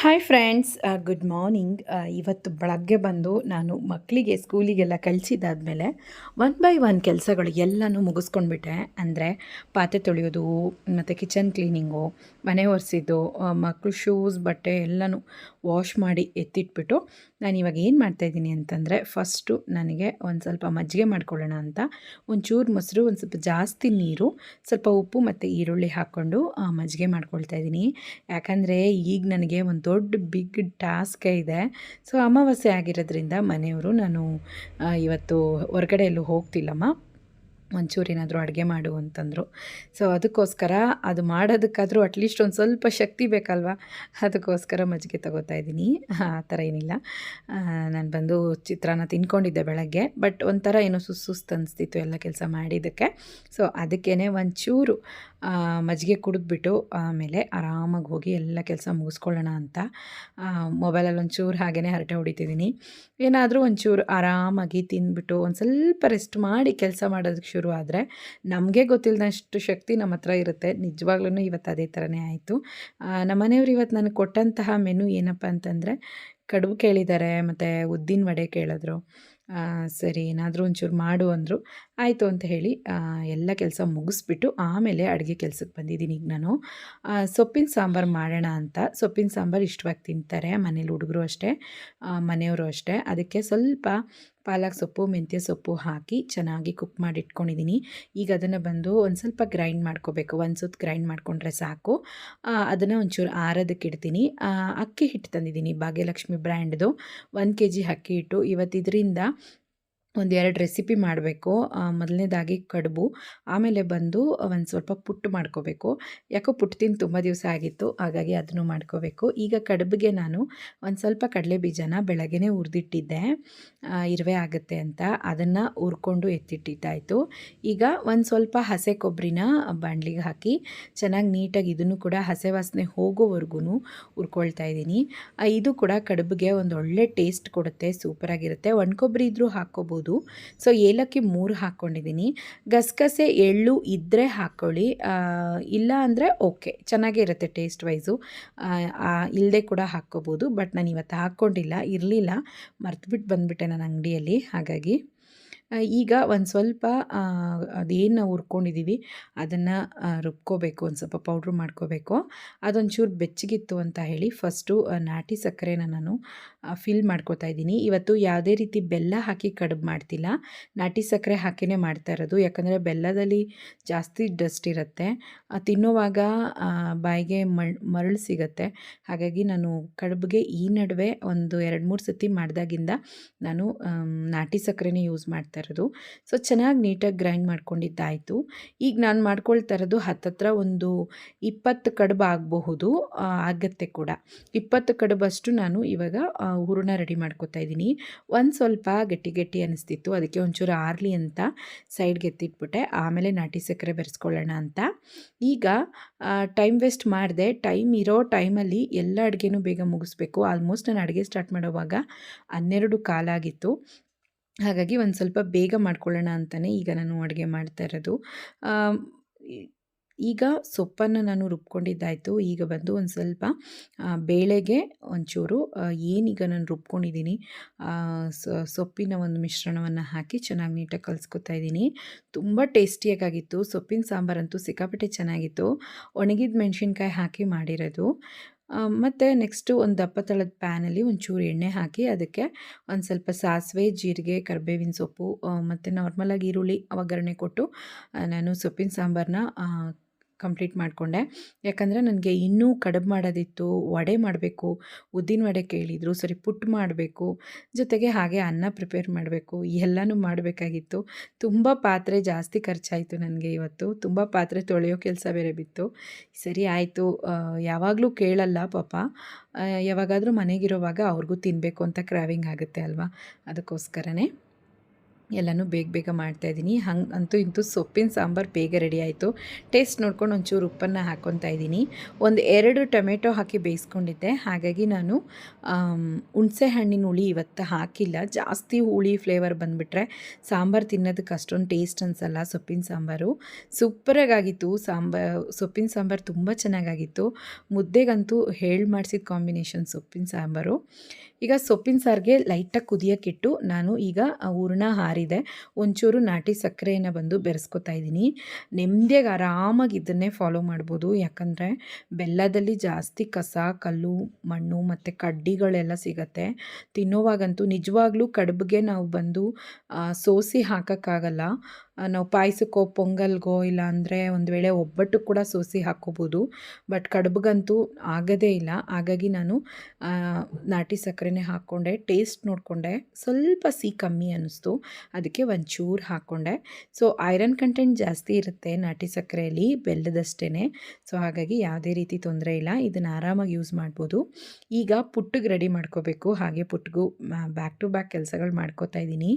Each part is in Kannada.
ಹಾಯ್ ಫ್ರೆಂಡ್ಸ್ ಗುಡ್ ಮಾರ್ನಿಂಗ್ ಇವತ್ತು ಬೆಳಗ್ಗೆ ಬಂದು ನಾನು ಮಕ್ಕಳಿಗೆ ಸ್ಕೂಲಿಗೆಲ್ಲ ಕಳಿಸಿದಾದ್ಮೇಲೆ ಒನ್ ಬೈ ಒನ್ ಕೆಲಸಗಳು ಎಲ್ಲನೂ ಮುಗಿಸ್ಕೊಂಡ್ಬಿಟ್ಟೆ. ಅಂದರೆ ಪಾತ್ರೆ ತೊಳೆಯೋದು, ಮತ್ತು ಕಿಚನ್ ಕ್ಲೀನಿಂಗು ಮನೆ ಒರೆಸಿದ್ದು ಮಕ್ಕಳು ಶೂಸ್ ಬಟ್ಟೆ ಎಲ್ಲನೂ ವಾಶ್ ಮಾಡಿ ಎತ್ತಿಟ್ಬಿಟ್ಟು ನಾನು ಇವಾಗ ಏನು ಮಾಡ್ತಾಯಿದ್ದೀನಿ ಅಂತಂದರೆ ಫಸ್ಟು ನನಗೆ ಒಂದು ಸ್ವಲ್ಪ ಮಜ್ಜಿಗೆ ಮಾಡ್ಕೊಳ್ಳೋಣ ಅಂತ. ಒಂಚೂರು ಮೊಸರು, ಒಂದು ಸ್ವಲ್ಪ ಜಾಸ್ತಿ ನೀರು, ಸ್ವಲ್ಪ ಉಪ್ಪು ಮತ್ತು ಈರುಳ್ಳಿ ಹಾಕ್ಕೊಂಡು ಮಜ್ಜಿಗೆ ಮಾಡ್ಕೊಳ್ತಾ ಇದ್ದೀನಿ. ಯಾಕಂದರೆ ಈಗ ನನಗೆ ಒಂದು ದೊಡ್ಡ ಬಿಗ್ ಟಾಸ್ಕೇ ಇದೆ. ಸೊ ಅಮಾವಾಸ್ಯೆ ಆಗಿರೋದ್ರಿಂದ ಮನೆಯವರು ನಾನು ಇವತ್ತು ಹೊರಗಡೆ ಎಲ್ಲೂ ಹೋಗ್ತಿಲ್ಲಮ್ಮ. ಏನಾದರೂ ಅಡುಗೆ ಮಾಡು ಅಂತಂದರು. ಸೊ ಅದಕ್ಕೋಸ್ಕರ ಅದು ಮಾಡೋದಕ್ಕಾದರೂ ಅಟ್ಲೀಸ್ಟ್ ಒಂದು ಸ್ವಲ್ಪ ಶಕ್ತಿ ಬೇಕಲ್ವ? ಅದಕ್ಕೋಸ್ಕರ ಮಜ್ಜಿಗೆ ತಗೋತಾ ಇದ್ದೀನಿ. ಆ ಥರ ಏನಿಲ್ಲ. ನಾನು ಬಂದು ಚಿತ್ರಾನ್ನ ತಿನ್ಕೊಂಡಿದ್ದೆ ಬೆಳಗ್ಗೆ ಬಟ್ ಒಂಥರ ಏನೋ ಸುಸ್ತು ಸುಸ್ತು ಅನಿಸ್ತಿತ್ತು ಎಲ್ಲ ಕೆಲಸ ಮಾಡಿದ್ದಕ್ಕೆ. ಸೊ ಅದಕ್ಕೇ ಒಂಚೂರು ಮಜ್ಜಿಗೆ ಕುಡಿದ್ಬಿಟ್ಟು ಆಮೇಲೆ ಆರಾಮಾಗಿ ಹೋಗಿ ಎಲ್ಲ ಕೆಲಸ ಮುಗಿಸ್ಕೊಳ್ಳೋಣ ಅಂತ. ಮೊಬೈಲಲ್ಲಿ ಒಂಚೂರು ಹಾಗೇ ಹರಟೆ ಹೊಡಿತಿದ್ದೀನಿ. ಏನಾದರೂ ಒಂಚೂರು ಆರಾಮಾಗಿ ತಿಂದ್ಬಿಟ್ಟು ಒಂದು ಸ್ವಲ್ಪ ರೆಸ್ಟ್ ಮಾಡಿ ಕೆಲಸ ಮಾಡೋದಕ್ಕೆ ಶುರು ಆದರೆ ನಮಗೆ ಗೊತ್ತಿಲ್ಲದಷ್ಟು ಶಕ್ತಿ ನಮ್ಮ ಹತ್ರ ಇರುತ್ತೆ. ನಿಜವಾಗ್ಲೂ ಇವತ್ತು ಅದೇ ಥರನೇ ಆಯಿತು. ನಮ್ಮ ಮನೆಯವರು ಇವತ್ತು ನನಗೆ ಕೊಟ್ಟಂತಹ ಮೆನು ಏನಪ್ಪ ಅಂತಂದರೆ, ಕಡುಬು ಕೇಳಿದ್ದಾರೆ, ಮತ್ತು ಉದ್ದಿನ ವಡೆ ಕೇಳಿದ್ರು. ಸರಿ, ಏನಾದರೂ ಒಂಚೂರು ಮಾಡು ಅಂದರು. ಆಯಿತು ಅಂತ ಹೇಳಿ ಎಲ್ಲ ಕೆಲಸ ಮುಗಿಸ್ಬಿಟ್ಟು ಆಮೇಲೆ ಅಡುಗೆ ಕೆಲಸಕ್ಕೆ ಬಂದಿದ್ದೀನಿ ಈಗ ನಾನು. ಸೊಪ್ಪಿನ ಸಾಂಬಾರು ಮಾಡೋಣ ಅಂತ. ಸೊಪ್ಪಿನ ಸಾಂಬಾರು ಇಷ್ಟವಾಗಿ ತಿಂತಾರೆ ಮನೇಲಿ ಹುಡುಗರು ಅಷ್ಟೇ ಮನೆಯವರು ಅಷ್ಟೇ. ಅದಕ್ಕೆ ಸ್ವಲ್ಪ ಪಾಲಕ್ ಸೊಪ್ಪು, ಮೆಂತ್ಯ ಸೊಪ್ಪು ಹಾಕಿ ಚೆನ್ನಾಗಿ ಕುಕ್ ಮಾಡಿ ಇಟ್ಕೊಂಡಿದ್ದೀನಿ ಈಗ ಅದನ್ನು ಬಂದು ಒಂದು ಸ್ವಲ್ಪ ಗ್ರೈಂಡ್ ಮಾಡ್ಕೋಬೇಕು. ಒಂದು ಸುತ್ತು ಗ್ರೈಂಡ್ ಮಾಡಿಕೊಂಡ್ರೆ ಸಾಕು. ಅದನ್ನು ಒಂಚೂರು ಆರೋದಕ್ಕೆ ಇಡ್ತೀನಿ. ಅಕ್ಕಿ ಹಿಟ್ಟು ತಂದಿದ್ದೀನಿ ಭಾಗ್ಯಲಕ್ಷ್ಮಿ ಬ್ರ್ಯಾಂಡ್ದು ಒಂದು ಕೆ ಜಿ ಅಕ್ಕಿ ಹಿಟ್ಟು. ಇವತ್ತಿದ್ರಿಂದ ಒಂದು ಎರಡು ರೆಸಿಪಿ ಮಾಡಬೇಕು. ಮೊದಲನೇದಾಗಿ ಕಡುಬು, ಆಮೇಲೆ ಬಂದು ಒಂದು ಸ್ವಲ್ಪ ಪುಟ್ಟು ಮಾಡ್ಕೋಬೇಕು. ಯಾಕೋ ಪುಟ್ಟು ತಿಂದು ತುಂಬ ದಿವಸ ಆಗಿತ್ತು, ಹಾಗಾಗಿ ಅದನ್ನು ಮಾಡ್ಕೋಬೇಕು. ಈಗ ಕಡುಬಿಗೆ ನಾನು ಒಂದು ಸ್ವಲ್ಪ ಕಡಲೆ ಬೀಜನ ಬೆಳಗ್ಗೆನೆ ಹುರಿದಿಟ್ಟಿದ್ದೆ. ಇರುವೆ ಆಗುತ್ತೆ ಅಂತ. ಅದನ್ನು ಹುರ್ಕೊಂಡು ಎತ್ತಿಟ್ಟಿದ್ದಾಯಿತು. ಈಗ ಒಂದು ಸ್ವಲ್ಪ ಹಸೆ ಕೊಬ್ಬರಿನ ಬಾಣಲಿಗೆ ಹಾಕಿ ಚೆನ್ನಾಗಿ ನೀಟಾಗಿ ಇದನ್ನು ಕೂಡ ಹಸೆ ವಾಸನೆ ಹೋಗೋವರೆಗೂ ಹುರ್ಕೊಳ್ತಾ ಇದ್ದೀನಿ. ಇದು ಕೂಡ ಕಡುಬಿಗೆ ಒಂದು ಒಳ್ಳೆ ಟೇಸ್ಟ್ ಕೊಡುತ್ತೆ, ಸೂಪರಾಗಿರುತ್ತೆ. ಒಣಕೊಬ್ಬರಿ ಇದ್ದರೂ ಹಾಕ್ಕೋಬೋದು. ಸೊ ಏಲಕ್ಕಿ ಮೂರು ಹಾಕ್ಕೊಂಡಿದ್ದೀನಿ. ಗಸಗಸೆ ಎಳ್ಳು ಇದ್ದರೆ ಹಾಕ್ಕೊಳ್ಳಿ ಇಲ್ಲ ಅಂದರೆ ಓಕೆ ಚೆನ್ನಾಗೇ ಇರುತ್ತೆ ಟೇಸ್ಟ್ ವೈಸು ಇಲ್ಲದೆ ಕೂಡ ಹಾಕ್ಕೋಬೋದು. ಬಟ್ ನಾನು ಇವತ್ತು ಹಾಕ್ಕೊಂಡಿಲ್ಲ, ಇರಲಿಲ್ಲ. ಮರ್ತುಬಿಟ್ಟು ಬಂದುಬಿಟ್ಟೆ ನಾನು ಅಂಗಡಿಯಲ್ಲಿ, ಹಾಗಾಗಿ. ಈಗ ಒಂದು ಸ್ವಲ್ಪ ಅದೇನು ನಾವು ಹುರ್ಕೊಂಡಿದ್ದೀವಿ ಅದನ್ನು ರುಬ್ಕೋಬೇಕು, ಒಂದು ಸ್ವಲ್ಪ ಪೌಡ್ರ್ ಮಾಡ್ಕೋಬೇಕು. ಅದೊಂಚೂರು ಬೆಚ್ಚಗಿತ್ತು ಅಂತ ಹೇಳಿ ಫಸ್ಟು ನಾಟಿ ಸಕ್ಕರೆನ ನಾನು ಫಿಲ್ ಮಾಡ್ಕೋತಾ ಇದ್ದೀನಿ. ಇವತ್ತು ಯಾವುದೇ ರೀತಿ ಬೆಲ್ಲ ಹಾಕಿ ಕಡುಬು ಮಾಡ್ತಿಲ್ಲ. ನಾಟಿ ಸಕ್ಕರೆ ಹಾಕಿನೇ ಮಾಡ್ತಾ ಇರೋದು. ಯಾಕಂದರೆ ಬೆಲ್ಲದಲ್ಲಿ ಜಾಸ್ತಿ ಡಸ್ಟ್ ಇರುತ್ತೆ. ತಿನ್ನುವಾಗ ಬಾಯಿಗೆ ಮರಳು ಸಿಗುತ್ತೆ. ಹಾಗಾಗಿ ನಾನು ಕಡುಬಿಗೆ ಈ ನಡುವೆ ಒಂದು ಎರಡು ಮೂರು ಸತಿ ಮಾಡಿದಾಗಿಂದ ನಾನು ನಾಟಿ ಸಕ್ಕರೆನೇ ಯೂಸ್ ಮಾಡ್ತಾ ಇರೋದು. ಸೊ ಚೆನ್ನಾಗಿ ನೀಟಾಗಿ ಗ್ರೈಂಡ್ ಮಾಡ್ಕೊಂಡಿದ್ದಾಯಿತು. ಈಗ ನಾನು ಮಾಡ್ಕೊಳ್ತಾ ಇರೋದು ಹತ್ತತ್ರ ಒಂದು ಇಪ್ಪತ್ತು ಕಡುಬು ಆಗಬಹುದು ಆಗತ್ತೆ ಕೂಡ. ಇಪ್ಪತ್ತು ಕಡುಬಷ್ಟು ನಾನು ಇವಾಗ ಹೂರ್ಣ ಹೂರಣ ರೆಡಿ ಮಾಡ್ಕೊತಾ ಇದ್ದೀನಿ. ಒಂದು ಸ್ವಲ್ಪ ಗಟ್ಟಿ ಗಟ್ಟಿ ಅನಿಸ್ತಿತ್ತು. ಅದಕ್ಕೆ ಒಂಚೂರು ಆರ್ಲಿ ಅಂತ ಸೈಡ್ಗೆ ಎತ್ತಿಟ್ಬಿಟ್ಟೆ ಆಮೇಲೆ ನಾಟಿ ಸಕ್ಕರೆ ಬೆರೆಸ್ಕೊಳ್ಳೋಣ ಅಂತ. ಈಗ ಟೈಮ್ ವೇಸ್ಟ್ ಮಾಡಿದೆ. ಟೈಮ್ ಇರೋ ಟೈಮಲ್ಲಿ ಎಲ್ಲ ಅಡುಗೆನೂ ಬೇಗ ಮುಗಿಸ್ಬೇಕು. ಆಲ್ಮೋಸ್ಟ್ ನಾನು ಅಡುಗೆ ಸ್ಟಾರ್ಟ್ ಮಾಡೋವಾಗ ಹನ್ನೆರಡು ಕಾಲಾಗಿತ್ತು. ಹಾಗಾಗಿ ಒಂದು ಸ್ವಲ್ಪ ಬೇಗ ಮಾಡ್ಕೊಳ್ಳೋಣ ಅಂತಲೇ ಈಗ ನಾನು ಅಡುಗೆ ಮಾಡ್ತಾ ಇರೋದು. ಈಗ ಸೊಪ್ಪನ್ನು ನಾನು ರುಬ್ಕೊಂಡಿದ್ದಾಯಿತು. ಈಗ ಬಂದು ಒಂದು ಸ್ವಲ್ಪ ಬೇಳೆಗೆ ಒಂಚೂರು ಏನೀಗ ನಾನು ರುಬ್ಕೊಂಡಿದ್ದೀನಿ ಸೊಪ್ಪಿನ ಒಂದು ಮಿಶ್ರಣವನ್ನು ಹಾಕಿ ಚೆನ್ನಾಗಿ ನೀಟಾಗಿ ಕಲಿಸ್ಕೊತಾ ಇದ್ದೀನಿ. ತುಂಬ ಟೇಸ್ಟಿಯಾಗಿತ್ತು ಸೊಪ್ಪಿನ ಸಾಂಬಾರಂತೂ ಸಿಕ್ಕಾಪಟ್ಟೆ ಚೆನ್ನಾಗಿತ್ತು. ಒಣಗಿದ ಮೆಣಸಿನ್ಕಾಯಿ ಹಾಕಿ ಮಾಡಿರೋದು. ಮತ್ತು ನೆಕ್ಸ್ಟು ಒಂದು ದಪ್ಪ ತಳದ ಪ್ಯಾನಲ್ಲಿ ಒಂಚೂರು ಎಣ್ಣೆ ಹಾಕಿ ಅದಕ್ಕೆ ಒಂದು ಸ್ವಲ್ಪ ಸಾಸಿವೆ, ಜೀರಿಗೆ, ಕರಿಬೇವಿನ ಸೊಪ್ಪು ಮತ್ತು ನಾರ್ಮಲಾಗಿ ಈರುಳ್ಳಿ ಒಗ್ಗರಣೆ ಕೊಟ್ಟು ನಾನು ಸೊಪ್ಪಿನ ಸಾಂಬಾರನ್ನ ಕಂಪ್ಲೀಟ್ ಮಾಡಿಕೊಂಡೆ. ಯಾಕಂದರೆ ನನಗೆ ಇನ್ನೂ ಕಡುಬು ಮಾಡೋದಿತ್ತು, ವಡೆ ಮಾಡಬೇಕು, ಉದ್ದಿನ ವಡೆ ಕೇಳಿದರು, ಸರಿ ಪುಟ್ಟು ಮಾಡಬೇಕು, ಜೊತೆಗೆ ಹಾಗೆ ಅನ್ನ ಪ್ರಿಪೇರ್ ಮಾಡಬೇಕು, ಎಲ್ಲನೂ ಮಾಡಬೇಕಾಗಿತ್ತು. ತುಂಬ ಪಾತ್ರೆ ಜಾಸ್ತಿ ಖರ್ಚಾಯಿತು ನನಗೆ ಇವತ್ತು, ತುಂಬ ಪಾತ್ರೆ ತೊಳೆಯೋ ಕೆಲಸ ಬೇರೆ ಬಿತ್ತು. ಸರಿ ಆಯಿತು ಯಾವಾಗಲೂ ಕೇಳಲ್ಲ ಪಾಪ. ಯಾವಾಗಾದರೂ ಮನೆಗಿರೋವಾಗ ಅವ್ರಿಗೂ ತಿನ್ನಬೇಕು ಅಂತ ಕ್ರಾವಿಂಗ್ ಆಗುತ್ತೆ ಅಲ್ವಾ? ಅದಕ್ಕೋಸ್ಕರನೇ. ಎಲ್ಲನೂ ಬೇಗ ಬೇಗ ಮಾಡ್ತಾಯಿದ್ದೀನಿ ಹಂಗೆ ಅಂತೂ ಇಂತೂ ಸೊಪ್ಪಿನ ಸಾಂಬಾರು ಬೇಗ ರೆಡಿ ಆಯಿತು. ಟೇಸ್ಟ್ ನೋಡ್ಕೊಂಡು ಒಂಚೂರು ಉಪ್ಪನ್ನು ಹಾಕ್ಕೊತಾ ಇದ್ದೀನಿ. ಒಂದು ಎರಡು ಟೊಮೆಟೊ ಹಾಕಿ ಬೇಯಿಸ್ಕೊಂಡಿದ್ದೆ. ಹಾಗಾಗಿ ನಾನು ಹುಣಸೆ ಹಣ್ಣಿನ ಹುಳಿ ಇವತ್ತು ಹಾಕಿಲ್ಲ. ಜಾಸ್ತಿ ಹುಳಿ ಫ್ಲೇವರ್ ಬಂದುಬಿಟ್ರೆ ಸಾಂಬಾರು ತಿನ್ನೋದಕ್ಕೆ ಅಷ್ಟೊಂದು ಟೇಸ್ಟ್ ಅನಿಸಲ್ಲ ಸೊಪ್ಪಿನ ಸಾಂಬಾರು. ಸೂಪರಾಗಿತ್ತು ಸಾಂಬಾರು ಸೊಪ್ಪಿನ ಸಾಂಬಾರು ತುಂಬ ಚೆನ್ನಾಗಾಗಿತ್ತು. ಮುದ್ದೆಗಂತೂ ಹೇಳಿ ಮಾಡಿಸಿದ ಕಾಂಬಿನೇಷನ್ ಸೊಪ್ಪಿನ ಸಾಂಬಾರು. ಈಗ ಸೊಪ್ಪಿನ ಸಾರಿಗೆ ಲೈಟಾಗಿ ಕುದಿಯೋಕ್ಕಿಟ್ಟು ನಾನು ಈಗ ಹೂರಣ ಹಾರಿದೆ ಒಂಚೂರು ನಾಟಿ ಸಕ್ಕರೆಯನ್ನು ಬಂದು ಬೆರೆಸ್ಕೊತಾ ಇದ್ದೀನಿ. ನೆಮ್ಮದಿಯಾಗಿ ಆರಾಮಾಗಿ ಇದನ್ನೇ ಫಾಲೋ ಮಾಡ್ಬೋದು. ಯಾಕಂದರೆ ಬೆಲ್ಲದಲ್ಲಿ ಜಾಸ್ತಿ ಕಸ, ಕಲ್ಲು, ಮಣ್ಣು ಮತ್ತು ಕಡ್ಡಿಗಳೆಲ್ಲ ಸಿಗತ್ತೆ. ತಿನ್ನೋವಾಗಂತೂ ನಿಜವಾಗ್ಲೂ ಕಡುಬಿಗೆ ನಾವು ಬಂದು ಸೋಸಿ ಹಾಕೋಕ್ಕಾಗಲ್ಲ. ನಾವು ಪಾಯಸಕ್ಕೋ, ಪೊಂಗಲ್ಗೋ ಇಲ್ಲ ಅಂದರೆ ಒಂದು ವೇಳೆ ಒಬ್ಬಟ್ಟು ಕೂಡ ಸೋಸಿ ಹಾಕ್ಕೋಬೋದು. ಬಟ್ ಕಡುಬುಗಂತೂ ಆಗೋದೇ ಇಲ್ಲ. ಹಾಗಾಗಿ ನಾನು ನಾಟಿ ಸಕ್ಕರೆನೇ ಹಾಕ್ಕೊಂಡೆ ಟೇಸ್ಟ್ ನೋಡಿಕೊಂಡೆ. ಸ್ವಲ್ಪ ಸಿಹಿ ಕಮ್ಮಿ ಅನ್ನಿಸ್ತು. ಅದಕ್ಕೆ ಒಂಚೂರು ಹಾಕ್ಕೊಂಡೆ. ಸೊ ಐರನ್ ಕಂಟೆಂಟ್ ಜಾಸ್ತಿ ಇರುತ್ತೆ ನಾಟಿ ಸಕ್ಕರೆಯಲ್ಲಿ ಬೆಲ್ಲದಷ್ಟೇ ಸೊ ಹಾಗಾಗಿ ಯಾವುದೇ ರೀತಿ ತೊಂದರೆ ಇಲ್ಲ. ಇದನ್ನು ಆರಾಮಾಗಿ ಯೂಸ್ ಮಾಡ್ಬೋದು. ಈಗ ಪುಟ್ಟಿಗೆ ರೆಡಿ ಮಾಡ್ಕೋಬೇಕು. ಹಾಗೆ ಪುಟ್ಟಿಗೂ ಬ್ಯಾಕ್ ಟು ಬ್ಯಾಕ್ ಕೆಲಸಗಳು ಮಾಡ್ಕೋತಾ ಇದ್ದೀನಿ.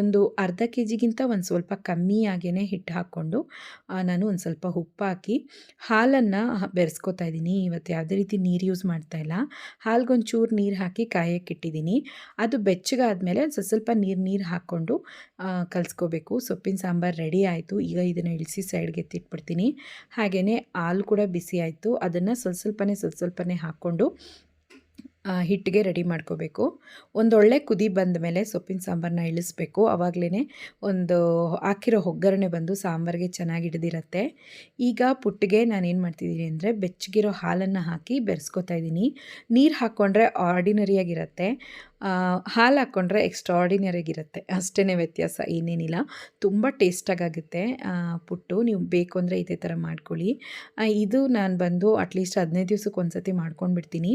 ಒಂದು ಅರ್ಧ ಕೆ ಜಿಗಿಂತ ಒಂದು ಸ್ವಲ್ಪ ಕಮ್ಮಿಯಾಗೇ ಹಿಟ್ಟು ಹಾಕ್ಕೊಂಡು ನಾನು ಒಂದು ಸ್ವಲ್ಪ ಉಪ್ಪು ಹಾಕಿ ಹಾಲನ್ನು ಬೆರೆಸ್ಕೊತಾ ಇದ್ದೀನಿ. ಇವತ್ತು ಯಾವುದೇ ರೀತಿ ನೀರು ಯೂಸ್ ಮಾಡ್ತಾ ಇಲ್ಲ. ಹಾಲ್ಗೊಂಚೂರು ನೀರು ಹಾಕಿ ಕಾಯಕ್ಕೆ ಇಟ್ಟಿದ್ದೀನಿ. ಅದು ಬೆಚ್ಚಗಾದ್ಮೇಲೆ ಸ್ವಲ್ಪ ಸ್ವಲ್ಪ ನೀರು ನೀರು ಹಾಕ್ಕೊಂಡು ಕಲಸ್ಕೋಬೇಕು. ಸೊಪ್ಪಿನ ಸಾಂಬಾರು ರೆಡಿ ಆಯಿತು. ಈಗ ಇದನ್ನು ಇಳಿಸಿ ಸೈಡ್ಗೆ ಎತ್ತಿಟ್ಬಿಡ್ತೀನಿ. ಹಾಗೆಯೇ ಹಾಲು ಕೂಡ ಬಿಸಿ ಆಯಿತು. ಅದನ್ನು ಸ್ವಲ್ಪ ಸ್ವಲ್ಪನೇ ಸ್ವಲ್ಪ ಸ್ವಲ್ಪನೇ ಹಾಕ್ಕೊಂಡು ಹಿಟ್ಟಿಗೆ ರೆಡಿ ಮಾಡ್ಕೋಬೇಕು. ಒಂದೊಳ್ಳೆ ಕುದಿ ಬಂದ ಮೇಲೆ ಸೊಪ್ಪಿನ ಸಾಂಬಾರನ್ನ ಇಳಿಸ್ಬೇಕು. ಆವಾಗಲೇ ಒಂದು ಹಾಕಿರೋ ಒಗ್ಗರಣೆ ಬಂದು ಸಾಂಬಾರಿಗೆ ಚೆನ್ನಾಗಿ ಹಿಡಿದಿರತ್ತೆ. ಈಗ ಪುಟ್ಟಿಗೆ ನಾನೇನು ಮಾಡ್ತಿದ್ದೀನಿ ಅಂದರೆ ಬೆಚ್ಚಗಿರೋ ಹಾಲನ್ನು ಹಾಕಿ ಬೆರೆಸ್ಕೊತಾ ಇದ್ದೀನಿ. ನೀರು ಹಾಕ್ಕೊಂಡ್ರೆ ಆರ್ಡಿನರಿಯಾಗಿರುತ್ತೆ ಹಾಲು ಹಾಕ್ಕೊಂಡ್ರೆ ಎಕ್ಸ್ಟ್ರಾರ್ಡಿನರಿಯಾಗಿರುತ್ತೆ ಅಷ್ಟೇ ವ್ಯತ್ಯಾಸ, ಏನೇನಿಲ್ಲ. ತುಂಬ ಟೇಸ್ಟಾಗುತ್ತೆ ಪುಟ್ಟು. ನೀವು ಬೇಕು ಅಂದರೆ ಇದೇ ಥರ ಮಾಡ್ಕೊಳ್ಳಿ. ಇದು ನಾನು ಬಂದು ಅಟ್ಲೀಸ್ಟ್ ಹದಿನೈದು ದಿವ್ಸಕ್ಕೆ ಒಂದು ಸತಿ ಮಾಡ್ಕೊಂಡು ಬಿಡ್ತೀನಿ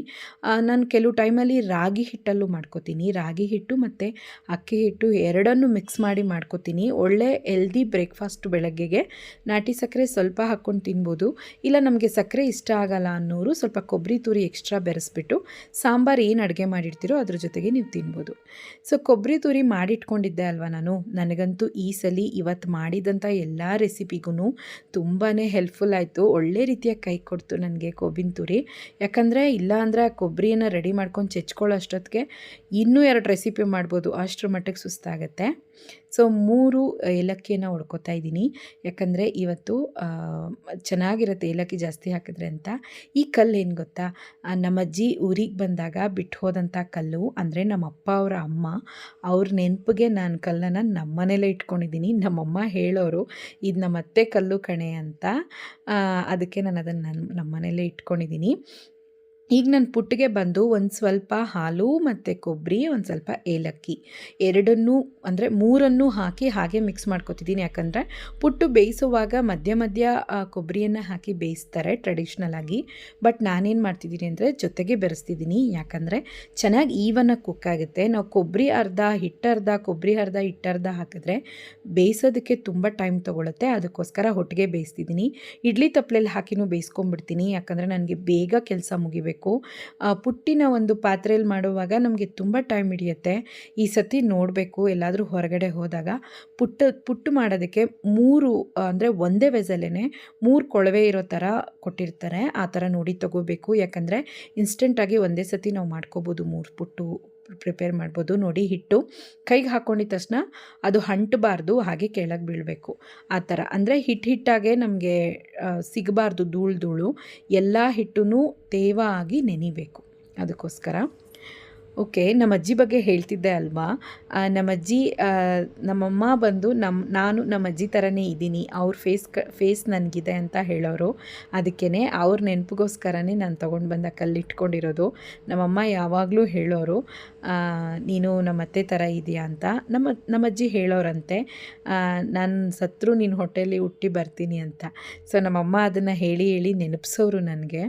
ನಾನು ಕೆಲವು ಟೈಮಲ್ಲಿ ರಾಗಿ ಹಿಟ್ಟಲ್ಲೂ ಮಾಡ್ಕೋತೀನಿ. ರಾಗಿ ಹಿಟ್ಟು ಮತ್ತು ಅಕ್ಕಿ ಹಿಟ್ಟು ಎರಡನ್ನೂ ಮಿಕ್ಸ್ ಮಾಡಿ ಮಾಡ್ಕೋತೀನಿ. ಒಳ್ಳೆ ಹೆಲ್ದಿ ಬ್ರೇಕ್ಫಾಸ್ಟ್ ಬೆಳಗ್ಗೆಗೆ. ನಾಟಿ ಸಕ್ಕರೆ ಸ್ವಲ್ಪ ಹಾಕ್ಕೊಂಡು ತಿನ್ಬೋದು. ಇಲ್ಲ ನಮಗೆ ಸಕ್ಕರೆ ಇಷ್ಟ ಆಗಲ್ಲ ಅನ್ನೋರು ಸ್ವಲ್ಪ ಕೊಬ್ಬರಿ ತುರಿ ಎಕ್ಸ್ಟ್ರಾ ಬೆರೆಸ್ಬಿಟ್ಟು ಸಾಂಬಾರು ಏನು ಅಡುಗೆ ಮಾಡಿರ್ತೀರೋ ಅದ್ರ ಜೊತೆಗೆ ನೀವು ತಿನ್ಬೋದು. ಸೊ ಕೊಬ್ಬರಿ ತುರಿ ಮಾಡಿಟ್ಕೊಂಡಿದ್ದೆ ಅಲ್ವಾ ನಾನು? ನನಗಂತೂ ಈ ಸಲ ಇವತ್ತು ಮಾಡಿದಂಥ ಎಲ್ಲ ರೆಸಿಪಿಗೂ ತುಂಬಾ ಹೆಲ್ಪ್ಫುಲ್ ಆಯಿತು. ಒಳ್ಳೆ ರೀತಿಯ ಕೈ ಕೊಡ್ತು ನನಗೆ ಕೊಬ್ಬಿನ ತುರಿ. ಯಾಕಂದರೆ ಇಲ್ಲ ಅಂದರೆ ಆ ಕೊಬ್ಬರಿಯನ್ನು ರೆಡಿ ಮಾಡ್ಕೊಂಡು ಚೆಚ್ಕೊಳ್ಳೋ ಅಷ್ಟೊತ್ತಿಗೆ ಇನ್ನೂ ಎರಡು ರೆಸಿಪಿ ಮಾಡ್ಬೋದು. ಅಷ್ಟರ ಮಟ್ಟಿಗೆ ಸುಸ್ತಾಗತ್ತೆ. ಸೊ, ಮೂರು ಏಲಕ್ಕಿಯನ್ನು ಹೊಡ್ಕೊತಾ ಇದ್ದೀನಿ. ಯಾಕಂದರೆ ಇವತ್ತು ಚೆನ್ನಾಗಿರುತ್ತೆ ಏಲಕ್ಕಿ ಜಾಸ್ತಿ ಹಾಕಿದ್ರೆ ಅಂತ. ಈ ಕಲ್ಲು ಏನು ಗೊತ್ತಾ? ನಮ್ಮಜ್ಜಿ ಊರಿಗೆ ಬಂದಾಗ ಬಿಟ್ಟು ಹೋದಂಥ ಕಲ್ಲು ಅಂದರೆ ನಮ್ಮ ಅಪ್ಪ ಅವರ ಅಮ್ಮ ಅವ್ರ ನೆನಪಿಗೆ ನಾನು ಕಲ್ಲನ್ನು ನಮ್ಮ ಮನೇಲೇ ಇಟ್ಕೊಂಡಿದ್ದೀನಿ. ನಮ್ಮಮ್ಮ ಹೇಳೋರು, ಇದು ನಮ್ಮ ಅತ್ತೆ ಕಲ್ಲು ಕಣೆ ಅಂತ ಅದಕ್ಕೆ ನಾನು ಅದನ್ನು ನನ್ನ ನಮ್ಮ ಮನೇಲೇ ಇಟ್ಕೊಂಡಿದ್ದೀನಿ. ಈಗ ನನ್ನ ಪುಟ್ಟಿಗೆ ಬಂದು ಒಂದು ಸ್ವಲ್ಪ ಹಾಲು ಮತ್ತು ಕೊಬ್ಬರಿ, ಒಂದು ಸ್ವಲ್ಪ ಏಲಕ್ಕಿ. ಎರಡನ್ನೂ ಅಂದರೆ ಮೂರನ್ನು ಹಾಕಿ ಹಾಗೆ ಮಿಕ್ಸ್ ಮಾಡ್ಕೊತಿದ್ದೀನಿ ಯಾಕಂದರೆ ಪುಟ್ಟು ಬೇಯಿಸುವಾಗ ಮಧ್ಯ ಮಧ್ಯ ಕೊಬ್ಬರಿಯನ್ನು ಹಾಕಿ ಬೇಯಿಸ್ತಾರೆ ಟ್ರೆಡಿಷ್ನಲ್ ಆಗಿ. ಬಟ್ ನಾನೇನು ಮಾಡ್ತಿದ್ದೀನಿ ಅಂದರೆ ಜೊತೆಗೆ ಬೆರೆಸ್ತಿದ್ದೀನಿ ಯಾಕಂದರೆ ಚೆನ್ನಾಗಿ ಈವನಾಗಿ ಕುಕ್ ಆಗುತ್ತೆ. ನಾವು ಕೊಬ್ಬರಿ ಅರ್ಧ ಹಿಟ್ಟರ್ಧ ಕೊಬ್ಬರಿ ಅರ್ಧ ಹಿಟ್ಟರ್ಧ ಹಾಕಿದ್ರೆ ಬೇಯಿಸೋದಕ್ಕೆ ತುಂಬ ಟೈಮ್ ತೊಗೊಳುತ್ತೆ. ಅದಕ್ಕೋಸ್ಕರ ಹೊಟ್ಟಿಗೆ ಬೇಯಿಸ್ತಿದ್ದೀನಿ ಇಡ್ಲಿ ತಪ್ಪಲೆಯಲ್ಲಿ ಹಾಕಿನೂ ಬೇಯಿಸ್ಕೊಂಡ್ಬಿಡ್ತೀನಿ. ಯಾಕಂದರೆ ನನಗೆ ಬೇಗ ಕೆಲಸ ಮುಗಿಬೇಕು. ಆ, ಪುಟ್ಟಿನ ಒಂದು ಪಾತ್ರೆಯಲ್ಲಿ ಮಾಡುವಾಗ ನಮಗೆ ತುಂಬ ಟೈಮ್ ಹಿಡಿಯುತ್ತೆ. ಈ ಸತಿ ನೋಡಬೇಕು ಎಲ್ಲಾದರೂ ಹೊರಗಡೆ ಹೋದಾಗ. ಪುಟ್ಟ ಪುಟ್ಟು ಮಾಡೋದಕ್ಕೆ ಮೂರು ಅಂದರೆ ಒಂದೇ ವೆಸಲೇನೆ ಮೂರು ಕೊಳವೆ ಇರೋ ಥರ ಕೊಟ್ಟಿರ್ತಾರೆ. ಆ ಥರ ನೋಡಿ ತಗೋಬೇಕು. ಯಾಕಂದರೆ ಇನ್ಸ್ಟೆಂಟಾಗಿ ಒಂದೇ ಸತಿ ನಾವು ಮಾಡ್ಕೋಬೋದು ಮೂರು ಪುಟ್ಟು. ಪ್ರಿಪೇರ್ ಮಾಡ್ಬೋದು. ನೋಡಿ ಹಿಟ್ಟು ಕೈಗೆ ಹಾಕ್ಕೊಂಡಿದ್ದ ತಕ್ಷಣ ಅದು ಹಂಟಬಾರ್ದು ಹಾಗೆ ಕೆಳಗೆ ಬೀಳಬೇಕು. ಆ ಥರ. ಅಂದರೆ ಹಿಟ್ಟು ಹಿಟ್ಟಾಗೆ ನಮಗೆ ಸಿಗಬಾರ್ದು ಧೂಳು ಧೂಳು. ಎಲ್ಲ ಹಿಟ್ಟು ತೇವ ಆಗಿ ನೆನಿಬೇಕು. ಅದಕ್ಕೋಸ್ಕರ. ಓಕೆ, ನಮ್ಮ ಅಜ್ಜಿ ಬಗ್ಗೆ ಹೇಳ್ತಿದ್ದೆ ಅಲ್ವಾ? ನಮ್ಮ ಅಜ್ಜಿ ನಮ್ಮಮ್ಮ ಬಂದು ನಮ್ಮ ನಾನು ನಮ್ಮ ಅಜ್ಜಿ ಥರನೇ ಇದ್ದೀನಿ. ಅವ್ರ ಫೇಸ್ ಕ, ಫೇಸ್ ನನಗಿದೆ ಅಂತ ಹೇಳೋರು. ಅದಕ್ಕೇ ಅವ್ರ ನೆನಪಿಗೋಸ್ಕರನೇ ನಾನು ತೊಗೊಂಡು ಬಂದ ಕಲ್ಲಿಟ್ಕೊಂಡಿರೋದು. ನಮ್ಮಮ್ಮ ಯಾವಾಗಲೂ ಹೇಳೋರು ನೀನು ನಮ್ಮ ಅತ್ತೆ ಥರ ಇದೆಯಾ ಅಂತ. ನಮ್ಮ ನಮ್ಮ ಅಜ್ಜಿ ಹೇಳೋರಂತೆ ನಾನು ಸತ್ರು ನಿನ್ನ ಹೊಟ್ಟೆಯಲ್ಲಿ ಹುಟ್ಟಿ ಬರ್ತೀನಿ ಅಂತ. ಸೊ, ನಮ್ಮಮ್ಮ ಅದನ್ನು ಹೇಳಿ ಹೇಳಿ ನೆನಪಿಸೋರು ನನಗೆ.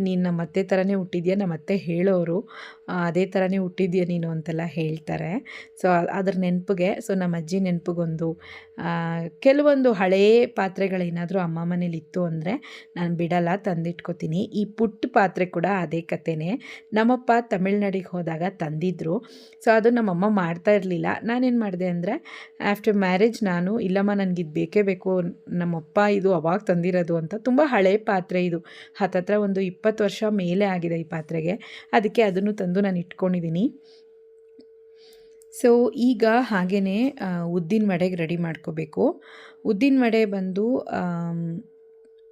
ನೀನು ನಮ್ಮ ಅತ್ತೆ ಥರನೇ ಹುಟ್ಟಿದ್ಯಾ? ನಮ್ಮ ಅತ್ತೆ ಹೇಳೋರು. ಅದೇ ಥರ ಥರನೇ ಹುಟ್ಟಿದ್ಯಾ ನೀನು ಅಂತೆಲ್ಲ ಹೇಳ್ತಾರೆ. ಸೊ ಅದ್ರ ನೆನಪಿಗೆ ಸೊ ನಮ್ಮ ಅಜ್ಜಿ ನೆನಪಿಗೊಂದು ಕೆಲವೊಂದು ಹಳೇ ಪಾತ್ರೆಗಳೇನಾದರೂ ಅಮ್ಮ ಮನೇಲಿ ಇತ್ತು ಅಂದರೆ ನಾನು ಬಿಡಲ್ಲ, ತಂದಿಟ್ಕೋತೀನಿ. ಈ ಪುಟ್ಟ ಪಾತ್ರೆ ಕೂಡ ಅದೇ ಕಥೆನೇ ನಮ್ಮಪ್ಪ ತಮಿಳ್ನಾಡಿಗೆ ಹೋದಾಗ ತಂದಿದ್ದರು ಸೊ ಅದು ನಮ್ಮಮ್ಮ ಮಾಡ್ತಾ ಇರಲಿಲ್ಲ. ನಾನೇನು ಮಾಡಿದೆ ಅಂದರೆ ಆಫ್ಟರ್ ಮ್ಯಾರೇಜ್ ನಾನು, ಇಲ್ಲಮ್ಮ, ನನಗಿದು ಬೇಕೇ ಬೇಕು. ನಮ್ಮಪ್ಪ ಇದು ಅವಾಗ ತಂದಿರೋದು ಅಂತ. ತುಂಬ ಹಳೆ ಪಾತ್ರೆ ಇದು. ಹತ್ತತ್ರ ಒಂದು ಇಪ್ಪತ್ತು ವರ್ಷ ಮೇಲೆ ಆಗಿದೆ ಈ ಪಾತ್ರೆಗೆ. ಅದಕ್ಕೆ ಅದನ್ನು ತಂದು ನಾನು ಇಟ್ಕೊಂಡಿದ್ದೀನಿ. ಸೊ ಈಗ ಹಾಗೆಯೇ ಉದ್ದಿನ ವಡೆಗೆ ರೆಡಿ ಮಾಡ್ಕೋಬೇಕು. ಉದ್ದಿನ ವಡೆ ಬಂದು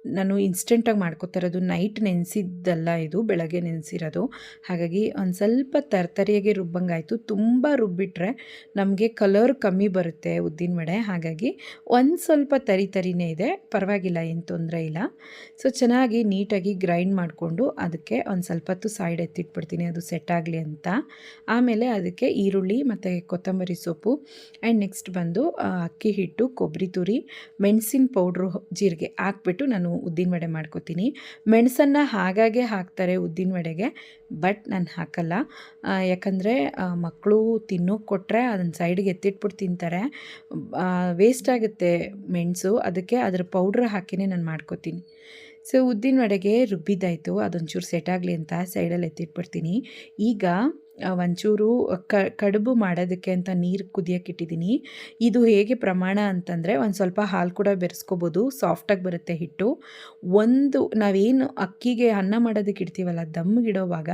ನಾನು ಇನ್ಸ್ಟೆಂಟಾಗಿ ಮಾಡ್ಕೋತಾ ಇರೋದು ನೈಟ್ ನೆನೆಸಿದ್ದಲ್ಲ ಇದು, ಬೆಳಗ್ಗೆ ನೆನೆಸಿರೋದು. ಹಾಗಾಗಿ ಒಂದು ಸ್ವಲ್ಪ ತರ್ತರಿಯಾಗಿ ರುಬ್ಬಂಗಾಯಿತು ತುಂಬ ರುಬ್ಬಿಟ್ರೆ ನಮಗೆ ಕಲರ್ ಕಮ್ಮಿ ಬರುತ್ತೆ ಉದ್ದಿನ ವಡೆ. ಹಾಗಾಗಿ ಒಂದು ಸ್ವಲ್ಪ ತರಿ ತರಿನೇ ಇದೆ. ಪರವಾಗಿಲ್ಲ, ಏನು ತೊಂದರೆ ಇಲ್ಲ. ಸೊ ಚೆನ್ನಾಗಿ ನೀಟಾಗಿ ಗ್ರೈಂಡ್ ಮಾಡಿಕೊಂಡು ಅದಕ್ಕೆ ಒಂದು ಸ್ವಲ್ಪ ಹೊತ್ತು ಸೈಡ್ ಎತ್ತಿಟ್ಬಿಡ್ತೀನಿ. ಅದು ಸೆಟ್ ಆಗಲಿ ಅಂತ. ಆಮೇಲೆ ಅದಕ್ಕೆ ಈರುಳ್ಳಿ ಮತ್ತು ಕೊತ್ತಂಬರಿ ಸೊಪ್ಪು ಆ್ಯಂಡ್ ನೆಕ್ಸ್ಟ್ ಬಂದು ಅಕ್ಕಿ ಹಿಟ್ಟು ಕೊಬ್ಬರಿ ತುರಿ, ಮೆಣಸಿನ ಪೌಡ್ರು ಜೀರಿಗೆ ಹಾಕ್ಬಿಟ್ಟು ನಾನು ಉದ್ದಿನ ವಡೆ ಮಾಡ್ಕೋತೀನಿ. ಮೆಣಸನ್ನು ಹಾಗಾಗೆ ಹಾಕ್ತಾರೆ ಉದ್ದಿನ ವಡೆಗೆ, ಬಟ್ ನಾನು ಹಾಕಲ್ಲ. ಯಾಕಂದರೆ ಮಕ್ಕಳು ತಿನ್ನೋಕೆ ಕೊಟ್ಟರೆ ಅದನ್ನು ಸೈಡ್ಗೆ ಎತ್ತಿಟ್ಬಿಟ್ಟು ತಿಂತಾರೆ. ವೇಸ್ಟ್ ಆಗುತ್ತೆ ಮೆಣಸು, ಅದಕ್ಕೆ ಅದರ ಪೌಡ್ರ್ ಹಾಕಿನೇ ನಾನು ಮಾಡ್ಕೋತೀನಿ. ಸೊ, ಉದ್ದಿನ ವಡೆಗೆ ರುಬ್ಬಿದ್ದಾಯಿತು, ಅದೊಂಚೂರು ಸೆಟ್ ಆಗಲಿ ಅಂತ ಸೈಡಲ್ಲಿ ಎತ್ತಿಟ್ಬಿಡ್ತೀನಿ. ಈಗ ಒಂಚೂರು ಕ, ಕಡುಬು ಮಾಡೋದಕ್ಕೆ ಅಂತ ನೀರು ಕುದಿಯೋಕೆ ಇಟ್ಟಿದ್ದೀನಿ ಇದು ಹೇಗೆ ಪ್ರಮಾಣ ಅಂತಂದರೆ ಒಂದು ಸ್ವಲ್ಪ ಹಾಲು ಕೂಡ ಬೆರೆಸ್ಕೋಬೋದು ಸಾಫ್ಟಾಗಿ ಬರುತ್ತೆ ಹಿಟ್ಟು. ಒಂದು, ನಾವೇನು ಅಕ್ಕಿಗೆ ಅನ್ನ ಮಾಡೋದಕ್ಕೆ ಇಡ್ತೀವಲ್ಲ ದಮ್ಗಿಡೋವಾಗ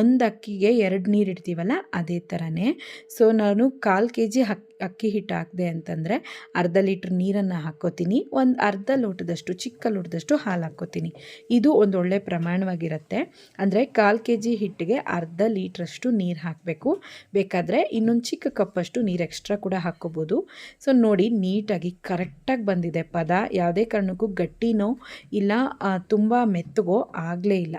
ಒಂದು ಅಕ್ಕಿಗೆ ಎರಡು ನೀರು ಇಡ್ತೀವಲ್ಲ, ಅದೇ ಥರನೇ ಸೊ ನಾನು ಕಾಲು ಕೆ ಜಿ ಅಕ್ಕಿ ಹಿಟ್ಟು ಹಾಕಿದೆ ಅಂತಂದರೆ ಅರ್ಧ ಲೀಟ್ರ್ ನೀರನ್ನು ಹಾಕ್ಕೋತೀನಿ. ಒಂದು ಅರ್ಧ ಲೋಟದಷ್ಟು, ಚಿಕ್ಕ ಲೋಟದಷ್ಟು ಹಾಲು ಹಾಕ್ಕೋತೀನಿ. ಇದು ಒಂದು ಒಳ್ಳೆ ಪ್ರಮಾಣವಾಗಿರುತ್ತೆ. ಅಂದರೆ ಕಾಲು ಕೆ ಜಿ ಹಿಟ್ಟಿಗೆ ಅರ್ಧ ಲೀಟ್ರಷ್ಟು ನೀರು ಹಾಕಬೇಕು. ಬೇಕಾದರೆ ಇನ್ನೊಂದು ಚಿಕ್ಕ ಕಪ್ಪಷ್ಟು ನೀರು ಎಕ್ಸ್ಟ್ರಾ ಕೂಡ ಹಾಕ್ಕೋಬೋದು. ಸೊ ನೋಡಿ ನೀಟಾಗಿ ಕರೆಕ್ಟಾಗಿ ಬಂದಿದೆ ಪದ. ಯಾವುದೇ ಕಾರಣಕ್ಕೂ ಗಟ್ಟಿನೋ ಇಲ್ಲ ತುಂಬ ಮೆತ್ತಗೋ ಆಗಲೇ ಇಲ್ಲ.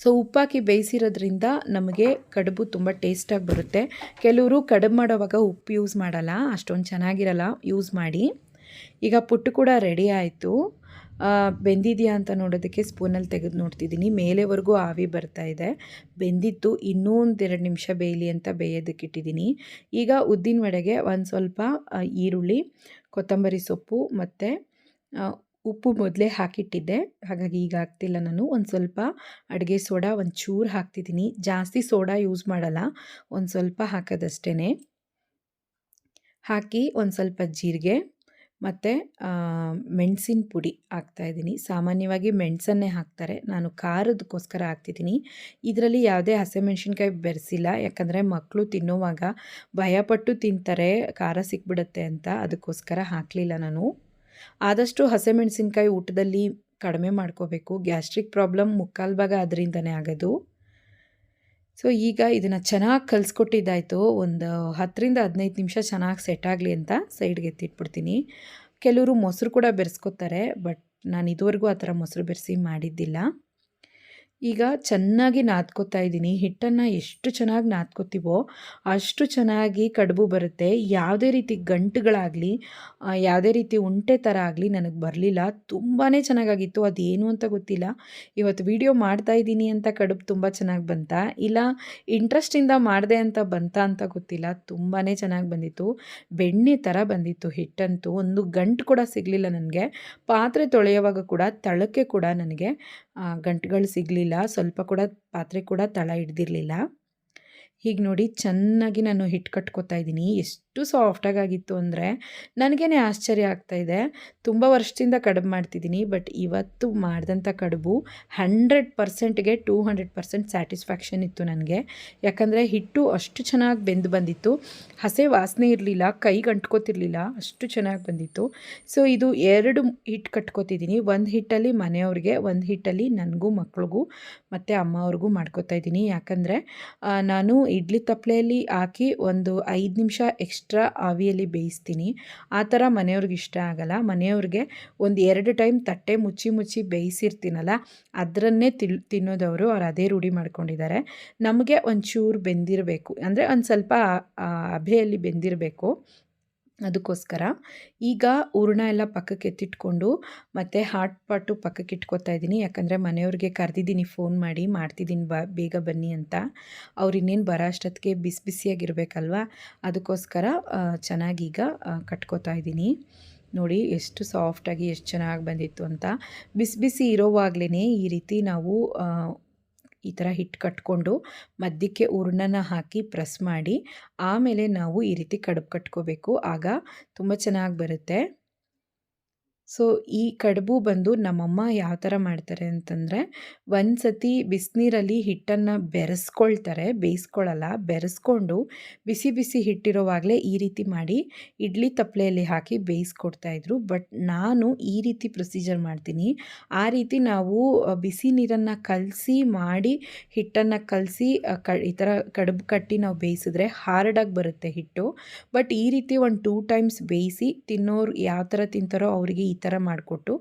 ಸೊ ಉಪ್ಪಾಕಿ ಬೇಯಿಸಿರೋದ್ರಿಂದ ನಮಗೆ ಕಡುಬು ತುಂಬ ಟೇಸ್ಟಾಗಿ ಬರುತ್ತೆ. ಕೆಲವರು ಕಡುಬು ಮಾಡೋವಾಗ ಉಪ್ಪು ಯೂಸ್ ಮಾಡಲ್ಲ, ಅಷ್ಟೊಂದು ಚೆನ್ನಾಗಿರಲ್ಲ ಯೂಸ್ ಮಾಡಿ. ಈಗ ಪುಟ್ಟು ಕೂಡ ರೆಡಿ ಆಯಿತು. ಬೆಂದಿದೆಯಾ ಅಂತ ನೋಡೋದಕ್ಕೆ ಸ್ಪೂನಲ್ಲಿ ತೆಗೆದು ನೋಡ್ತಿದ್ದೀನಿ. ಮೇಲೆವರೆಗೂ ಆವಿ ಬರ್ತಾ ಇದೆ. ಬೆಂದಿತ್ತು ಇನ್ನೂ ಒಂದೆರಡು ನಿಮಿಷ ಬೇಯಲಿ ಅಂತ ಬೇಯೋದಕ್ಕೆ ಇಟ್ಟಿದ್ದೀನಿ ಈಗ ಉದ್ದಿನ ವಡೆಗೆ ಒಂದು ಸ್ವಲ್ಪ ಈರುಳ್ಳಿ, ಕೊತ್ತಂಬರಿ ಸೊಪ್ಪು ಮತ್ತು ಉಪ್ಪು ಮೊದಲೇ ಹಾಕಿಟ್ಟಿದ್ದೆ. ಹಾಗಾಗಿ ಈಗ ಹಾಕ್ತಿಲ್ಲ ನಾನು. ಒಂದು ಸ್ವಲ್ಪ ಅಡುಗೆ ಸೋಡಾ ಒಂದು ಚೂರು ಹಾಕ್ತಿದ್ದೀನಿ. ಜಾಸ್ತಿ ಸೋಡಾ ಯೂಸ್ ಮಾಡಲ್ಲ. ಒಂದು ಸ್ವಲ್ಪ ಹಾಕೋದಷ್ಟೇ ಹಾಕಿ ಒಂದು ಸ್ವಲ್ಪ ಜೀರಿಗೆ ಮತ್ತು ಮೆಣಸಿನ ಪುಡಿ ಹಾಕ್ತಾಯಿದ್ದೀನಿ ಸಾಮಾನ್ಯವಾಗಿ ಮೆಣಸನ್ನೇ ಹಾಕ್ತಾರೆ. ನಾನು ಖಾರದಕ್ಕೋಸ್ಕರ ಹಾಕ್ತಿದ್ದೀನಿ. ಇದರಲ್ಲಿ ಯಾವುದೇ ಹಸಿಮೆಣ್ಸಿನ್ಕಾಯಿ ಬೆರೆಸಿಲ್ಲ. ಯಾಕಂದರೆ ಮಕ್ಕಳು ತಿನ್ನುವಾಗ ಭಯಪಟ್ಟು ತಿಂತಾರೆ, ಖಾರ ಸಿಕ್ಬಿಡುತ್ತೆ ಅಂತ ಅದಕ್ಕೋಸ್ಕರ ಹಾಕಲಿಲ್ಲ ನಾನು. ಆದಷ್ಟು ಹಸಿಮೆಣಸಿನ್ಕಾಯಿ ಊಟದಲ್ಲಿ ಕಡಿಮೆ ಮಾಡ್ಕೋಬೇಕು. ಗ್ಯಾಸ್ಟ್ರಿಕ್ ಪ್ರಾಬ್ಲಮ್ ಮುಕ್ಕಾಲು ಭಾಗ ಅದರಿಂದನೇ ಆಗೋದು. ಸೊ ಈಗ ಇದನ್ನು ಚೆನ್ನಾಗಿ ಕಲಿಸ್ಕೊಟ್ಟಿದ್ದಾಯಿತು. ಒಂದು ಹತ್ತರಿಂದ ಹದಿನೈದು ನಿಮಿಷ ಚೆನ್ನಾಗಿ ಸೆಟ್ ಆಗಲಿ ಅಂತ ಸೈಡ್ಗೆ ಎತ್ತಿಟ್ಬಿಡ್ತೀನಿ. ಕೆಲವರು ಮೊಸರು ಕೂಡ ಬೆರೆಸ್ಕೊತಾರೆ, ಬಟ್ ನಾನು ಇದುವರೆಗೂ ಆ ಥರ ಮೊಸರು ಬೆರೆಸಿ ಮಾಡಿದ್ದಿಲ್ಲ. ಈಗ ಚೆನ್ನಾಗಿ ನಾದ್ಕೋತಾ ಇದ್ದೀನಿ. ಹಿಟ್ಟನ್ನು ಎಷ್ಟು ಚೆನ್ನಾಗಿ ನಾದ್ಕೋತೀವೋ ಅಷ್ಟು ಚೆನ್ನಾಗಿ ಕಡುಬು ಬರುತ್ತೆ. ಯಾವುದೇ ರೀತಿ ಗಂಟುಗಳಾಗಲಿ ಯಾವುದೇ ರೀತಿ ಉಂಟೆ ಥರ ಆಗಲಿ ನನಗೆ ಬರಲಿಲ್ಲ. ತುಂಬಾ ಚೆನ್ನಾಗಾಗಿತ್ತು. ಅದೇನು ಅಂತ ಗೊತ್ತಿಲ್ಲ. ಇವತ್ತು ವಿಡಿಯೋ ಮಾಡ್ತಾ ಇದ್ದೀನಿ ಅಂತ ಕಡುಬು ತುಂಬ ಚೆನ್ನಾಗಿ ಬಂತ. ಇಲ್ಲ, ಇಂಟ್ರೆಸ್ಟಿಂದ ಮಾಡಿದೆ ಅಂತ ಬಂತ ಅಂತ ಗೊತ್ತಿಲ್ಲ. ತುಂಬಾ ಚೆನ್ನಾಗಿ ಬಂದಿತ್ತು. ಬೆಣ್ಣೆ ಥರ ಬಂದಿತ್ತು ಹಿಟ್ಟಂತೂ. ಒಂದು ಗಂಟು ಕೂಡ ಸಿಗಲಿಲ್ಲ ನನಗೆ. ಪಾತ್ರೆ ತೊಳೆಯುವಾಗ ಕೂಡ, ತಳಕ್ಕೆ ಕೂಡ ನನಗೆ. ಗಂಟುಗಳು ಸಿಗಲಿಲ್ಲ. ಸ್ವಲ್ಪ ಕೂಡ ಪಾತ್ರೆ ಕೂಡ ತಳ ಹಿಡ್ದಿರಲಿಲ್ಲ. ಹೀಗೆ ನೋಡಿ ಚೆನ್ನಾಗಿ ನಾನು ಹಿಟ್ಟು ಕಟ್ಕೋತಾ ಇದ್ದೀನಿ. ಎಷ್ಟು ಸಾಫ್ಟಾಗಿ ಆಗಿತ್ತು ಅಂದರೆ ನನಗೇನೆ ಆಶ್ಚರ್ಯ ಆಗ್ತಾಯಿದೆ ತುಂಬ ವರ್ಷದಿಂದ ಕಡುಬು ಮಾಡ್ತಿದ್ದೀನಿ, ಬಟ್ ಇವತ್ತು ಮಾಡಿದಂಥ ಕಡುಬು ಹಂಡ್ರೆಡ್ ಪರ್ಸೆಂಟ್ಗೆ ಟೂ ಹಂಡ್ರೆಡ್ ಪರ್ಸೆಂಟ್ ಸ್ಯಾಟಿಸ್ಫ್ಯಾಕ್ಷನ್ ಇತ್ತು ನನಗೆ. ಯಾಕಂದರೆ ಹಿಟ್ಟು ಅಷ್ಟು ಚೆನ್ನಾಗಿ ಬೆಂದು ಬಂದಿತ್ತು. ಹಸೆ ವಾಸನೆ ಇರಲಿಲ್ಲ ಕೈಗೆ ಅಂಟ್ಕೋತಿರ್ಲಿಲ್ಲ ಅಷ್ಟು ಚೆನ್ನಾಗಿ ಬಂದಿತ್ತು. ಸೊ ಇದು ಎರಡು ಹಿಟ್ಟು ಕಟ್ಕೋತಿದ್ದೀನಿ. ಒಂದು ಹಿಟ್ಟಲ್ಲಿ ಮನೆಯವ್ರಿಗೆ, ಒಂದು ಹಿಟ್ಟಲ್ಲಿ ನನಗೂ ಮಕ್ಳಿಗೂ, ಮತ್ತು ಅಮ್ಮ ಅವ್ರಿಗೂ ಮಾಡ್ಕೋತಾ ಇದ್ದೀನಿ. ಯಾಕಂದರೆ ನಾನು ಇಡ್ಲಿ ತಪ್ಪಲೆಯಲ್ಲಿ ಹಾಕಿ ಒಂದು ಐದು ನಿಮಿಷ ಎಕ್ಸ್ಟ್ರಾ ಆವಿಯಲ್ಲಿ ಬೇಯಿಸ್ತೀನಿ. ಆ ಥರ ಮನೆಯವ್ರಿಗೆ ಇಷ್ಟ ಆಗಲ್ಲ. ಮನೆಯವ್ರಿಗೆ ಒಂದು ಎರಡು ಟೈಮ್ ತಟ್ಟೆ ಮುಚ್ಚಿ ಮುಚ್ಚಿ ಬೇಯಿಸಿರ್ತೀನಲ್ಲ, ಅದರನ್ನೇ ತಿಳ್, ತಿನ್ನೋದವರು ಅವ್ರು ಅದೇ ರೂಢಿ ಮಾಡ್ಕೊಂಡಿದ್ದಾರೆ ನಮಗೆ ಒಂಚೂರು ಬೆಂದಿರಬೇಕು. ಅಂದರೆ ಒಂದು ಸ್ವಲ್ಪ ಅಭೆಯಲ್ಲಿ ಬೆಂದಿರಬೇಕು. ಅದಕ್ಕೋಸ್ಕರ. ಈಗ ಹೂರ್ಣ ಎಲ್ಲ ಪಕ್ಕಕ್ಕೆ ಎತ್ತಿಟ್ಕೊಂಡು ಮತ್ತು ಹಾಟ್ ಪಾಟು ಪಕ್ಕಕ್ಕೆ ಇಟ್ಕೊತಾ ಇದ್ದೀನಿ. ಯಾಕಂದರೆ ಮನೆಯವ್ರಿಗೆ ಕರೆದಿದ್ದೀನಿ ಫೋನ್ ಮಾಡಿ, ಮಾಡ್ತಿದ್ದೀನಿ, ಬ, ಬೇಗ ಬನ್ನಿ ಅಂತ. ಅವ್ರು ಇನ್ನೇನು ಬರೋ ಅಷ್ಟೊತ್ತಿಗೆ ಬಿಸಿ ಬಿಸಿಯಾಗಿರಬೇಕಲ್ವ? ಅದಕ್ಕೋಸ್ಕರ ಚೆನ್ನಾಗೀಗ ಕಟ್ಕೋತಾ ಇದ್ದೀನಿ. ನೋಡಿ, ಎಷ್ಟು ಸಾಫ್ಟಾಗಿ ಎಷ್ಟು ಚೆನ್ನಾಗಿ ಬಂದಿತ್ತು ಅಂತ. ಬಿಸಿ ಬಿಸಿ ಇರೋವಾಗ್ಲೇ ಈ ರೀತಿ ನಾವು ಈ ಥರ ಹಿಟ್ಟು ಕಟ್ಕೊಂಡು ಮಧ್ಯಕ್ಕೆ ಹೂರ್ಣನ ಹಾಕಿ ಪ್ರೆಸ್ ಮಾಡಿ, ಆಮೇಲೆ ನಾವು ಈ ರೀತಿ ಕಡುಬು ಕಟ್ಕೋಬೇಕು. ಆಗ ತುಂಬ ಚೆನ್ನಾಗಿ ಬರುತ್ತೆ. ಸೊ, ಈ ಕಡುಬು ಬಂದು ನಮ್ಮಮ್ಮ ಯಾವ ಥರ ಮಾಡ್ತಾರೆ ಅಂತಂದರೆ ಒಂದು ಸತಿ ಬಿಸಿನೀರಲ್ಲಿ ಹಿಟ್ಟನ್ನು ಬೆರೆಸ್ಕೊಳ್ತಾರೆ ಬೇಯಿಸ್ಕೊಳ್ಳಲ್ಲ ಬೆರೆಸ್ಕೊಂಡು ಬಿಸಿ ಬಿಸಿ ಹಿಟ್ಟಿರೋವಾಗಲೇ ಈ ರೀತಿ ಮಾಡಿ ಇಡ್ಲಿ ತಪ್ಪಲೆಯಲ್ಲಿ ಹಾಕಿ ಬೇಯಿಸ್ಕೊಡ್ತಾಯಿದ್ರು ಬಟ್ ನಾನು ಈ ರೀತಿ ಪ್ರೊಸೀಜರ್ ಮಾಡ್ತೀನಿ. ಆ ರೀತಿ ನಾವು ಬಿಸಿ ನೀರನ್ನು ಕಲಸಿ ಮಾಡಿ ಹಿಟ್ಟನ್ನು ಕಲಸಿ ಕ, ಈ ಥರ ಕಡುಬು ಕಟ್ಟಿ ನಾವು ಬೇಯಿಸಿದ್ರೆ ಹಾರ್ಡಾಗಿ ಬರುತ್ತೆ ಹಿಟ್ಟು. ಬಟ್ ಈ ರೀತಿ ಒಂದು ಟೂ ಟೈಮ್ಸ್ ಬೇಯಿಸಿ ತಿನ್ನೋರು ಯಾವ ಥರ ತಿಂತಾರೋ ಅವರಿಗೆ ಥರ ಮಾಡಿಕೊಟ್ಟು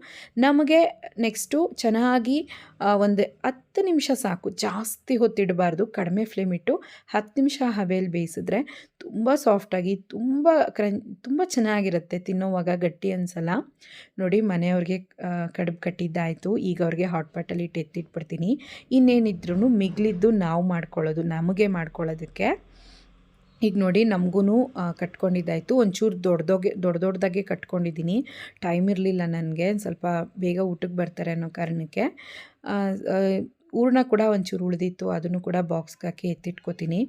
ನಮಗೆ ನೆಕ್ಸ್ಟು ಚೆನ್ನಾಗಿ ಒಂದು ಹತ್ತು ನಿಮಿಷ ಸಾಕು, ಜಾಸ್ತಿ ಹೊತ್ತಿಡಬಾರ್ದು, ಕಡಿಮೆ ಫ್ಲೇಮ್ ಇಟ್ಟು ಹತ್ತು ನಿಮಿಷ ಹವೆಯಲ್ಲಿ ಬೇಯಿಸಿದ್ರೆ ತುಂಬ ಸಾಫ್ಟಾಗಿ ತುಂಬ ಕ್ರಂ ತುಂಬ ಚೆನ್ನಾಗಿರುತ್ತೆ ತಿನ್ನೋವಾಗ ಗಟ್ಟಿ ಅನ್ಸಲ್ಲ. ನೋಡಿ, ಮನೆಯವ್ರಿಗೆ ಕಡುಬು ಕಟ್ಟಿದ್ದಾಯಿತು, ಈಗ ಅವ್ರಿಗೆ ಹಾಟ್ ಪಾಟಲ್ಲಿ ಇಟ್ಟು ಎತ್ತಿಟ್ಬಿಡ್ತೀನಿ ಇನ್ನೇನಿದ್ರೂ ಮಿಗಿಲಿದ್ದು ನಾವು ಮಾಡ್ಕೊಳ್ಳೋದು, ನಮಗೆ ಮಾಡ್ಕೊಳ್ಳೋದಕ್ಕೆ. ಈಗ ನೋಡಿ ನಮಗೂ ಕಟ್ಕೊಂಡಿದ್ದಾಯಿತು. ಒಂಚೂರು ದೊಡ್ಡದೋಗೆ ದೊಡ್ಡ ದೊಡ್ಡದಾಗೆ ಕಟ್ಕೊಂಡಿದ್ದೀನಿ ಟೈಮ್ ಇರಲಿಲ್ಲ ನನಗೆ. ಸ್ವಲ್ಪ ಬೇಗ ಊಟಕ್ಕೆ ಬರ್ತಾರೆ ಅನ್ನೋ ಕಾರಣಕ್ಕೆ. ಹೂರ್ಣ ಕೂಡ ಒಂಚೂರು ಉಳಿದಿತ್ತು, ಅದನ್ನು ಕೂಡ ಬಾಕ್ಸ್ಗೆ ಹಾಕಿ ಎತ್ತಿಟ್ಕೋತೀನಿ.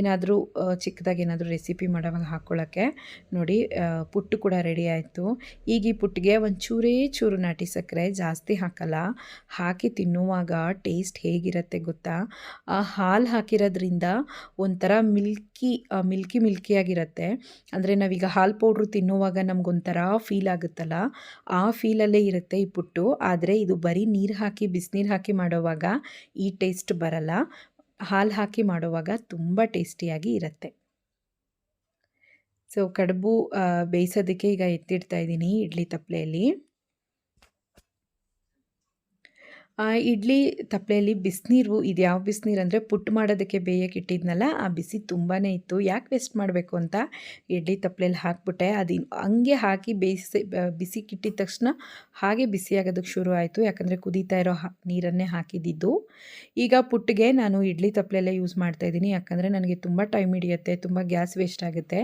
ಏನಾದರೂ ಚಿಕ್ಕದಾಗಿ ಏನಾದರೂ ರೆಸಿಪಿ ಮಾಡೋವಾಗ ಹಾಕ್ಕೊಳ್ಳೋಕ್ಕೆ ನೋಡಿ ಪುಟ್ಟು ಕೂಡ ರೆಡಿ ಆಯಿತು. ಈಗ ಈ ಪುಟ್ಟಿಗೆ ಒಂಚೂರೇ ಚೂರೇ ನಾಟಿ ಸಕ್ಕರೆ ಜಾಸ್ತಿ ಹಾಕಲ್ಲ. ಹಾಕಿ ತಿನ್ನುವಾಗ ಟೇಸ್ಟ್ ಹೇಗಿರುತ್ತೆ ಗೊತ್ತಾ? ಆ ಹಾಲು ಹಾಕಿರೋದ್ರಿಂದ ಒಂಥರ ಮಿಲ್ಕಿ ಮಿಲ್ಕಿ ಮಿಲ್ಕಿಯಾಗಿರುತ್ತೆ. ಅಂದರೆ ನಾವೀಗ ಹಾಲು ಪೌಡ್ರು ತಿನ್ನುವಾಗ ನಮಗೊಂಥರ ಫೀಲ್ ಆಗುತ್ತಲ್ಲ? ಆ ಫೀಲಲ್ಲೇ ಇರುತ್ತೆ ಈ ಪುಟ್ಟು. ಆದರೆ ಇದು ಬರೀ ನೀರು ಹಾಕಿ, ಬಿಸಿನೀರು ಹಾಕಿ ಮಾಡೋವಾಗ ಈ ಟೇಸ್ಟ್ ಬರಲ್ಲ. ಹಾಲು ಹಾಕಿ ಮಾಡುವಾಗ ತುಂಬ ಟೇಸ್ಟಿಯಾಗಿ ಇರುತ್ತೆ. ಸೊ ಕಡುಬು ಬೇಯಿಸೋದಕ್ಕೆ ಈಗ ಎತ್ತಿಡ್ತಾ ಇದ್ದೀನಿ ಇಡ್ಲಿ ತಪ್ಪಲೆಯಲ್ಲಿ ಇಡ್ಲಿ ತಪ್ಪಲೆಯಲ್ಲಿ ಬಿಸಿನೀರು, ಇದು ಯಾವ ಬಿಸಿನೀರು ಅಂದರೆ ಪುಟ್ಟು ಮಾಡೋದಕ್ಕೆ ಬೇಯಕ್ಕೆ ಇಟ್ಟಿದ್ನಲ್ಲ, ಆ ಬಿಸಿ ತುಂಬಾ ಇತ್ತು. ಯಾಕೆ ವೇಸ್ಟ್ ಮಾಡಬೇಕು ಅಂತ ಇಡ್ಲಿ ತಪ್ಪಲೆಯಲ್ಲಿ ಹಾಕ್ಬಿಟ್ಟೆ. ಅದು ಹಂಗೆ ಹಾಕಿ ಬೇಯಿಸಿ ಬಿಸಿ ಕಿಟ್ಟಿದ ತಕ್ಷಣ ಹಾಗೆ ಬಿಸಿ ಆಗೋದಕ್ಕೆ ಶುರು ಆಯಿತು. ಯಾಕಂದರೆ ಕುದೀತಾ ಇರೋ ನೀರನ್ನೇ ಹಾಕಿದ್ದಿದ್ದು ಈಗ ಪುಟ್ಟಿಗೆ ನಾನು ಇಡ್ಲಿ ತಪ್ಪಲೆಲ್ಲ ಯೂಸ್ ಮಾಡ್ತಾ ಇದ್ದೀನಿ. ಯಾಕಂದರೆ ನನಗೆ ತುಂಬ ಟೈಮ್ ಹಿಡಿಯುತ್ತೆ, ತುಂಬ ಗ್ಯಾಸ್ ವೇಸ್ಟ್ ಆಗುತ್ತೆ.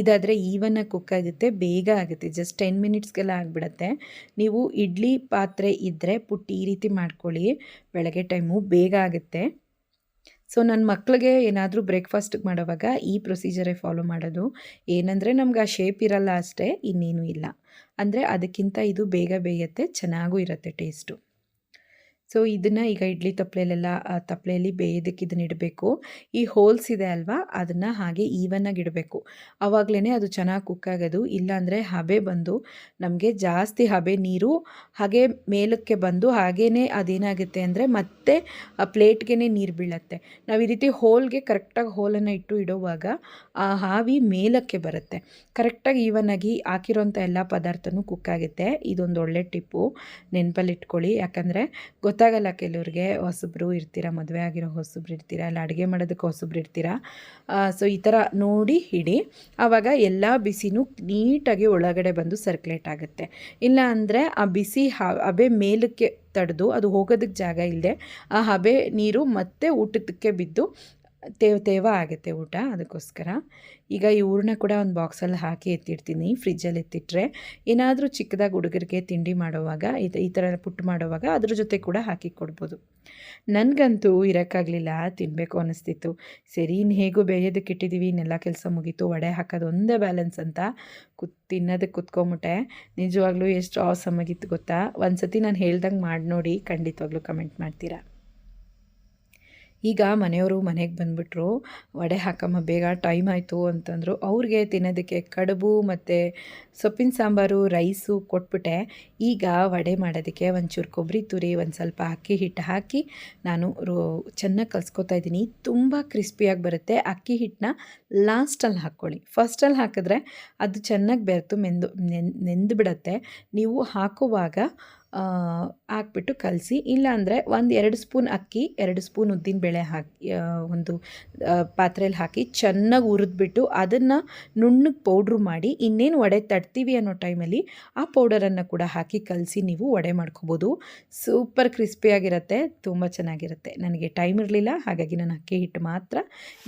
ಇದಾದರೆ ಈವನ್ನಾಗಿ ಕುಕ್ ಆಗುತ್ತೆ, ಬೇಗ ಆಗುತ್ತೆ. ಜಸ್ಟ್ ಟೆನ್ ಮಿನಿಟ್ಸ್ಗೆಲ್ಲ ಆಗಿಬಿಡತ್ತೆ. ನೀವು ಇಡ್ಲಿ ಪಾತ್ರೆ ಇದ್ದರೆ ಪುಟ್ಟಿ ಈ ರೀತಿ ಮಾಡಿ ಮಾಡ್ಕೊಳ್ಳಿ. ಬೆಳಗ್ಗೆ ಟೈಮು ಬೇಗ ಆಗುತ್ತೆ. ಸೊ ನನ್ನ ಮಕ್ಳಿಗೆ ಏನಾದರೂ ಬ್ರೇಕ್ಫಾಸ್ಟಿಗೆ ಮಾಡೋವಾಗ ಈ ಪ್ರೊಸೀಜರೇ ಫಾಲೋ ಮಾಡೋದು. ಏನಂದರೆ ನಮ್ಗೆ ಆ ಶೇಪ್ ಇರಲ್ಲ ಅಷ್ಟೇ, ಇನ್ನೇನು ಇಲ್ಲ. ಅಂದರೆ ಅದಕ್ಕಿಂತ ಇದು ಬೇಗ ಬೇಯುತ್ತೆ, ಚೆನ್ನಾಗೂ ಇರುತ್ತೆ ಟೇಸ್ಟು. ಸೊ, ಇದನ್ನು ಈಗ ಇಡ್ಲಿ ತಪ್ಪಲೆಯಲ್ಲೆಲ್ಲ ತಪ್ಪಲೆಯಲ್ಲಿ ಬೇಯೋದಕ್ಕೆ ಇದನ್ನ ಇಡಬೇಕು. ಈ ಹೋಲ್ಸ್ ಇದೆ ಅಲ್ವಾ, ಅದನ್ನು ಹಾಗೆ ಈವನ್ನಾಗಿ ಇಡಬೇಕು. ಆವಾಗಲೇ ಅದು ಚೆನ್ನಾಗಿ ಕುಕ್ ಆಗೋದು. ಇಲ್ಲಾಂದರೆ ಹಬೆ ಬಂದು, ನಮಗೆ ಜಾಸ್ತಿ ಹಬೆ ನೀರು, ಹಾಗೆ ಮೇಲಕ್ಕೆ ಬಂದು ಹಾಗೇ ಅದೇನಾಗುತ್ತೆ ಅಂದರೆ ಮತ್ತೆ ಪ್ಲೇಟ್ಗೆ ನೀರು ಬೀಳತ್ತೆ. ನಾವು ಈ ರೀತಿ ಹೋಲ್ಗೆ ಕರೆಕ್ಟಾಗಿ ಹೋಲನ್ನು ಇಟ್ಟು ಇಡುವಾಗ ಆ ಹಾವಿ ಮೇಲಕ್ಕೆ ಬರುತ್ತೆ. ಕರೆಕ್ಟಾಗಿ ಈವನ್ನಾಗಿ ಹಾಕಿರೋಂಥ ಎಲ್ಲ ಪದಾರ್ಥನೂ ಕುಕ್ ಆಗುತ್ತೆ. ಇದೊಂದು ಒಳ್ಳೆ ಟಿಪ್ಪು. ನೆನಪಲ್ಲಿ ಇಟ್ಕೊಳ್ಳಿ. ಯಾಕಂದರೆ ಗೊತ್ತ ಗೊತ್ತಾಗಲ್ಲ ಕೆಲವ್ರಿಗೆ, ಹೊಸಬ್ರು ಇರ್ತೀರ, ಮದುವೆ ಆಗಿರೋ ಹೊಸಬ್ರು ಇರ್ತೀರಾ, ಇಲ್ಲ ಅಡುಗೆ ಮಾಡೋದಕ್ಕೆ ಹೊಸಬ್ರು ಇರ್ತೀರಾ ಸೊ ಈ ಥರ ನೋಡಿ ಹಿಡಿ ಆವಾಗ ಎಲ್ಲ ಬಿಸಿನೂ ನೀಟಾಗಿ ಒಳಗಡೆ ಬಂದು ಸರ್ಕ್ಯುಲೇಟ್ ಆಗುತ್ತೆ. ಇಲ್ಲ ಅಂದರೆ ಆ ಬಿಸಿ ಹಬೆ ಮೇಲಕ್ಕೆ ತಡೆದು ಅದು ಹೋಗೋದಕ್ಕೆ ಜಾಗ ಇಲ್ಲದೆ ಆ ಹಬೆ ನೀರು ಮತ್ತೆ ಊಟಕ್ಕೆ ಬಿದ್ದು ತೇವ ತೇವ ಆಗುತ್ತೆ ಊಟ ಅದಕ್ಕೋಸ್ಕರ. ಈಗ ಈ ಹೂರಣ ಕೂಡ ಒಂದು ಬಾಕ್ಸಲ್ಲಿ ಹಾಕಿ ಎತ್ತಿಡ್ತೀನಿ ಫ್ರಿಜ್ಜಲ್ಲಿ ಎತ್ತಿಟ್ಟರೆ ಏನಾದರೂ ಚಿಕ್ಕದಾಗಿ ಹುಡುಗರಿಗೆ ತಿಂಡಿ ಮಾಡುವಾಗ ಇದು ಈ ಥರ ಪುಟ್ಟು ಮಾಡುವಾಗ ಅದ್ರ ಜೊತೆ ಕೂಡ ಹಾಕಿ ಕೊಡ್ಬೋದು. ನನಗಂತೂ ಇರೋಕ್ಕಾಗಲಿಲ್ಲ ತಿನ್ನಬೇಕು ಅನ್ನಿಸ್ತಿತ್ತು ಸರಿ ಇನ್ನು ಹೇಗೂ ಬೇಯೋದಕ್ಕೆ ಇಟ್ಟಿದ್ದೀವಿ ಇನ್ನೆಲ್ಲ ಕೆಲಸ ಮುಗೀತು, ವಡೆ ಹಾಕೋದು ಒಂದೇ ಬ್ಯಾಲೆನ್ಸ್ ಅಂತ ಕುತ್ ತಿನ್ನೋದಕ್ಕೆ ಕುತ್ಕೊಂಬಿಟ್ಟೆ. ನಿಜವಾಗ್ಲೂ ಎಷ್ಟು ಆಸಮ್ ಆಗಿತ್ತು ಗೊತ್ತಾ? ಒಂದು ಸತಿ ನಾನು ಹೇಳ್ದಂಗೆ ಮಾಡಿ ನೋಡಿ ಖಂಡಿತವಾಗ್ಲೂ ಕಮೆಂಟ್ ಮಾಡ್ತೀರಾ? ಈಗ ಮನೆಯವರು ಮನೆಗೆ ಬಂದುಬಿಟ್ರು. ವಡೆ ಹಾಕಮ್ಮ, ಬೇಗ ಟೈಮ್ ಆಯಿತು ಅಂತಂದರು. ಅವ್ರಿಗೆ ತಿನ್ನೋದಕ್ಕೆ ಕಡುಬು ಮತ್ತು ಸೊಪ್ಪಿನ ಸಾಂಬಾರು, ರೈಸು ಕೊಟ್ಬಿಟ್ಟೆ. ಈಗ ವಡೆ ಮಾಡೋದಕ್ಕೆ ಒಂಚೂರು ಕೊಬ್ಬರಿ ತುರಿ, ಒಂದು ಸ್ವಲ್ಪ ಅಕ್ಕಿ ಹಿಟ್ಟು ಹಾಕಿ ನಾನು ರೋ ಚೆನ್ನಾಗಿ ಕಲಿಸ್ಕೊತಾ ಇದ್ದೀನಿ. ತುಂಬ ಕ್ರಿಸ್ಪಿಯಾಗಿ ಬರುತ್ತೆ. ಅಕ್ಕಿ ಹಿಟ್ಟನ್ನ ಲಾಸ್ಟಲ್ಲಿ ಹಾಕ್ಕೊಳ್ಳಿ. ಫಸ್ಟಲ್ಲಿ ಹಾಕಿದ್ರೆ ಅದು ಚೆನ್ನಾಗಿ ಬೆರೆತು ಮೆಂದು ನೆಂದು ಬಿಡುತ್ತೆ ನೀವು ಹಾಕುವಾಗ ಹಾಕ್ಬಿಟ್ಟು ಕಲಸಿ, ಇಲ್ಲಾಂದರೆ ಒಂದು ಎರಡು ಸ್ಪೂನ್ ಅಕ್ಕಿ, ಎರಡು ಸ್ಪೂನ್ ಉದ್ದಿನ ಬೇಳೆ ಹಾಕಿ ಒಂದು ಪಾತ್ರೆಯಲ್ಲಿ ಹಾಕಿ ಚೆನ್ನಾಗಿ ಹುರಿದ್ಬಿಟ್ಟು ಅದನ್ನು ನುಣ್ಣಗೆ ಪೌಡ್ರು ಮಾಡಿ, ಇನ್ನೇನು ವಡೆ ತಡ್ತೀವಿ ಅನ್ನೋ ಟೈಮಲ್ಲಿ ಆ ಪೌಡರನ್ನು ಕೂಡ ಹಾಕಿ ಕಲಸಿ ನೀವು ವಡೆ ಮಾಡ್ಕೋಬೋದು. ಸೂಪರ್ ಕ್ರಿಸ್ಪಿಯಾಗಿರುತ್ತೆ, ತುಂಬ ಚೆನ್ನಾಗಿರುತ್ತೆ. ನನಗೆ ಟೈಮ್ ಇರಲಿಲ್ಲ, ಹಾಗಾಗಿ ನಾನು ಅಕ್ಕಿ ಹಿಟ್ಟು ಮಾತ್ರ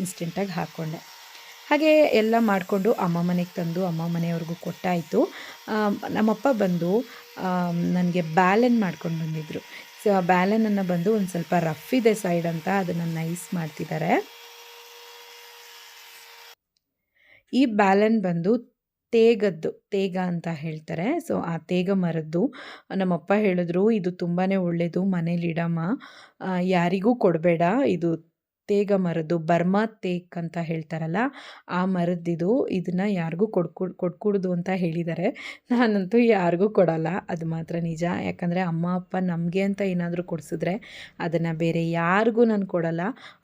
ಇನ್ಸ್ಟೆಂಟಾಗಿ ಹಾಕ್ಕೊಂಡೆ ಹಾಗೆ ಎಲ್ಲ ಮಾಡಿಕೊಂಡು ಅಮ್ಮ ಮನೆಗೆ ತಂದು, ಅಮ್ಮ ಮನೆಯವ್ರಿಗೂ ಕೊಟ್ಟಾಯಿತು. ನಮ್ಮಪ್ಪ ಬಂದು ನನಗೆ ಬ್ಯಾಲೆನ್ ಮಾಡ್ಕೊಂಡು ಬಂದಿದ್ದರು ಸೊ ಆ ಬ್ಯಾಲೆನನ್ನು ಬಂದು ಒಂದು ಸ್ವಲ್ಪ ರಫ್ ಇದೆ ಸೈಡ್ ಅಂತ ಅದನ್ನು ನೈಸ್ ಮಾಡ್ತಿದ್ದಾರೆ ಈ ಬ್ಯಾಲೆನ್ ಬಂದು ತೇಗದ್ದು, ತೇಗ ಅಂತ ಹೇಳ್ತಾರೆ. ಸೊ ಆ ತೇಗ ಮರದ್ದು, ನಮ್ಮಪ್ಪ ಹೇಳಿದ್ರು, ಇದು ತುಂಬಾ ಒಳ್ಳೆಯದು ಮನೇಲಿ ಇಡಮ್ಮ. ಯಾರಿಗೂ ಕೊಡಬೇಡ, ಇದು ತೇಗ ಮರದ್ದು ಬರ್ಮಾ ತೇಕ್ ಅಂತ ಹೇಳ್ತಾರಲ್ಲ, ಆ ಮರದ್ದಿದು ಇದನ್ನು ಯಾರಿಗೂ ಕೊಡ್ಕೊ ಕೊಡ್ಕೂಡ್ದು ಅಂತ ಹೇಳಿದ್ದಾರೆ ನಾನಂತೂ ಯಾರಿಗೂ ಕೊಡಲ್ಲ, ಅದು ಮಾತ್ರ ನಿಜ. ಯಾಕಂದರೆ ಅಮ್ಮ, ಅಪ್ಪ ನಮಗೆ ಅಂತ ಏನಾದರೂ ಕೊಡಿಸಿದ್ರೆ ಅದನ್ನು ಬೇರೆ ಯಾರಿಗೂ ನಾನು ಕೊಡಲ್ಲ.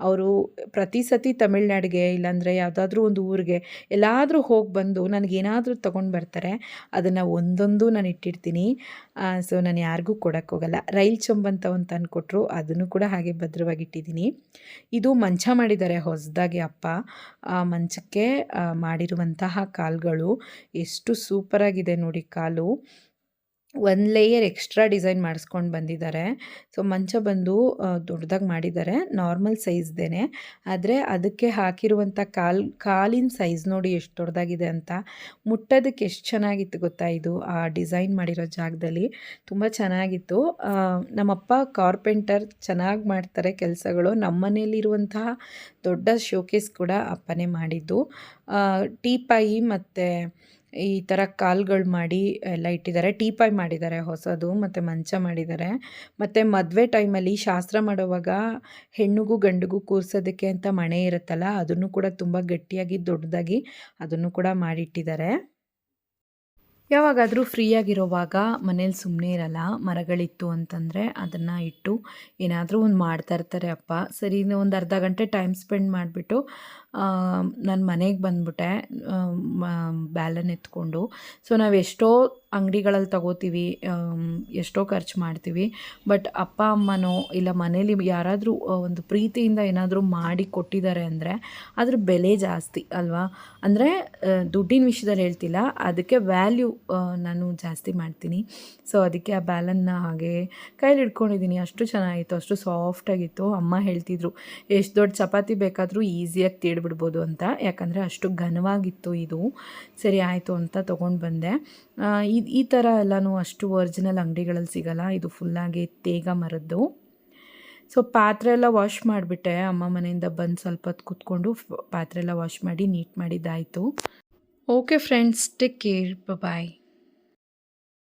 ಅವರು ಪ್ರತಿ ಸತಿ ತಮಿಳ್ನಾಡಿಗೆ ಇಲ್ಲಾಂದರೆ ಯಾವುದಾದ್ರೂ ಒಂದು ಊರಿಗೆ ಎಲ್ಲಾದರೂ ಹೋಗಿ ಬಂದು ನನಗೇನಾದರೂ ತೊಗೊಂಡು ಬರ್ತಾರೆ, ಅದನ್ನು ಒಂದೊಂದು ನಾನು ಇಟ್ಟಿರ್ತೀನಿ. ಸೊ ನಾನು ಯಾರಿಗೂ ಕೊಡೋಕ್ಕೋಗಲ್ಲ ರೈಲ್ ಚೊಂಬಂತ ಒಂದು ತಂದು ಕೊಟ್ಟರು ಅದನ್ನು ಕೂಡ ಹಾಗೆ ಭದ್ರವಾಗಿ ಇಟ್ಟಿದ್ದೀನಿ ಇದು ಮಂಚ ಮಾಡಿದ್ದಾರೆ ಹೊಸದಾಗಿ ಅಪ್ಪ. ಆ ಮಂಚಕ್ಕೆ ಮಾಡಿರುವಂತಹ ಕಾಲುಗಳು ಎಷ್ಟು ಸೂಪರಾಗಿದೆ ನೋಡಿ ಕಾಲು. ಒಂದು ಲೇಯರ್ ಎಕ್ಸ್ಟ್ರಾ ಡಿಸೈನ್ ಮಾಡಿಸ್ಕೊಂಡು ಬಂದಿದ್ದಾರೆ. ಸೊ ಮಂಚ ಬಂದು ದೊಡ್ಡದಾಗಿ ಮಾಡಿದ್ದಾರೆ. ನಾರ್ಮಲ್ ಸೈಜ್ದೇನೆ ಆದರೆ ಅದಕ್ಕೆ ಹಾಕಿರುವಂಥ ಕಾಲು, ಕಾಲಿನ ಸೈಜ್ ನೋಡಿ ಎಷ್ಟು ದೊಡ್ಡದಾಗಿದೆ ಅಂತ. ಮುಟ್ಟೋದಕ್ಕೆ ಎಷ್ಟು ಚೆನ್ನಾಗಿತ್ತು ಗೊತ್ತಾ ಇದು, ಆ ಡಿಸೈನ್ ಮಾಡಿರೋ ಜಾಗದಲ್ಲಿ. ತುಂಬ ಚೆನ್ನಾಗಿತ್ತು. ನಮ್ಮಪ್ಪ ಕಾರ್ಪೆಂಟರ್ ಚೆನ್ನಾಗಿ ಮಾಡ್ತಾರೆ ಕೆಲಸಗಳು. ನಮ್ಮ ಮನೆಯಲ್ಲಿರುವಂತಹ ದೊಡ್ಡ ಶೋಕೇಸ್ ಕೂಡ ಅಪ್ಪನೇ ಮಾಡಿದ್ದು. ಟೀಪಾಯಿ ಮತ್ತು ಈ ಥರ ಕಾಲ್ಗಳು ಮಾಡಿ, ಎಲ್ಲ ಇಟ್ಟಿದ್ದಾರೆ ಟೀಪಾಯ್ ಮಾಡಿದ್ದಾರೆ ಹೊಸದು, ಮತ್ತು ಮಂಚ ಮಾಡಿದ್ದಾರೆ ಮತ್ತು ಮದುವೆ ಟೈಮಲ್ಲಿ ಶಾಸ್ತ್ರ ಮಾಡುವಾಗ ಹೆಣ್ಣಿಗೂ ಗಂಡಿಗೂ ಕೂರ್ಸೋದಕ್ಕೆ ಅಂತ ಮಣೆ ಇರುತ್ತಲ್ಲ, ಅದನ್ನು ಕೂಡ ತುಂಬ ಗಟ್ಟಿಯಾಗಿ, ದೊಡ್ಡದಾಗಿ ಅದನ್ನು ಕೂಡ ಮಾಡಿಟ್ಟಿದ್ದಾರೆ ಯಾವಾಗಾದರೂ ಫ್ರೀಯಾಗಿರೋವಾಗ ಮನೇಲಿ ಸುಮ್ಮನೆ ಇರಲ್ಲ, ಮರಗಳಿತ್ತು ಅಂತಂದರೆ ಅದನ್ನು ಇಟ್ಟು ಏನಾದರೂ ಒಂದು ಮಾಡ್ತಾ ಇರ್ತಾರೆ ಅಪ್ಪ. ಸರಿ ಒಂದು ಅರ್ಧ ಗಂಟೆ ಟೈಮ್ ಸ್ಪೆಂಡ್ ಮಾಡಿಬಿಟ್ಟು ನಾನು ಮನೆಗೆ ಬಂದ್ಬಿಟ್ಟೆ ಬ್ಯಾಲನ್ ಎತ್ಕೊಂಡು. ಸೊ ನಾವು ಎಷ್ಟೋ ಅಂಗಡಿಗಳಲ್ಲಿ ತಗೋತೀವಿ ಎಷ್ಟೋ ಖರ್ಚು ಮಾಡ್ತೀವಿ, ಬಟ್ ಅಪ್ಪ, ಅಮ್ಮನೋ, ಇಲ್ಲ ಮನೇಲಿ ಯಾರಾದರೂ ಒಂದು ಪ್ರೀತಿಯಿಂದ ಏನಾದರೂ ಮಾಡಿ ಕೊಟ್ಟಿದ್ದಾರೆ ಅಂದರೆ ಅದ್ರ ಬೆಲೆ ಜಾಸ್ತಿ ಅಲ್ವಾ? ಅಂದರೆ ದುಡ್ಡಿನ ವಿಷಯದಲ್ಲಿ ಹೇಳ್ತಿಲ್ಲ, ಅದಕ್ಕೆ ವ್ಯಾಲ್ಯೂ ನಾನು ಜಾಸ್ತಿ ಮಾಡ್ತೀನಿ. ಸೊ ಅದಕ್ಕೆ ಆ ಬ್ಯಾಲನ್ನ ಹಾಗೆ ಕೈಲಿ ಹಿಡ್ಕೊಂಡಿದ್ದೀನಿ ಅಷ್ಟು ಚೆನ್ನಾಗಿತ್ತು, ಅಷ್ಟು ಸಾಫ್ಟಾಗಿತ್ತು ಅಮ್ಮ ಹೇಳ್ತಿದ್ರು, ಎಷ್ಟು ದೊಡ್ಡ ಚಪಾತಿ ಬೇಕಾದರೂ ಈಸಿಯಾಗಿ ತೀಡ್ಬಿಡ್ಬೋದು ಅಂತ. ಯಾಕಂದರೆ ಅಷ್ಟು ಘನವಾಗಿತ್ತು ಇದು. ಸರಿ, ಆಯಿತು ಅಂತ ತೊಗೊಂಡು ಬಂದೆ. ಈ ಈ ಥರ ಎಲ್ಲನೂ ಅಷ್ಟು ಒರಿಜಿನಲ್ ಅಂಗಡಿಗಳಲ್ಲಿ ಸಿಗಲ್ಲ. ಇದು ಫುಲ್ಲಾಗಿ ತೇಗ ಮರದ್ದು. ಸೊ ಪಾತ್ರೆ ಎಲ್ಲ ವಾಶ್ ಮಾಡಿಬಿಟ್ಟೆ. ಅಮ್ಮ ಮನೆಯಿಂದ ಬಂದು ಸ್ವಲ್ಪ ಹೊತ್ತು ಕೂತ್ಕೊಂಡು ಪಾತ್ರೆ ಎಲ್ಲ ವಾಶ್ ಮಾಡಿ neat ಮಾಡಿದ್ದಾಯಿತು. Okay friends take care bye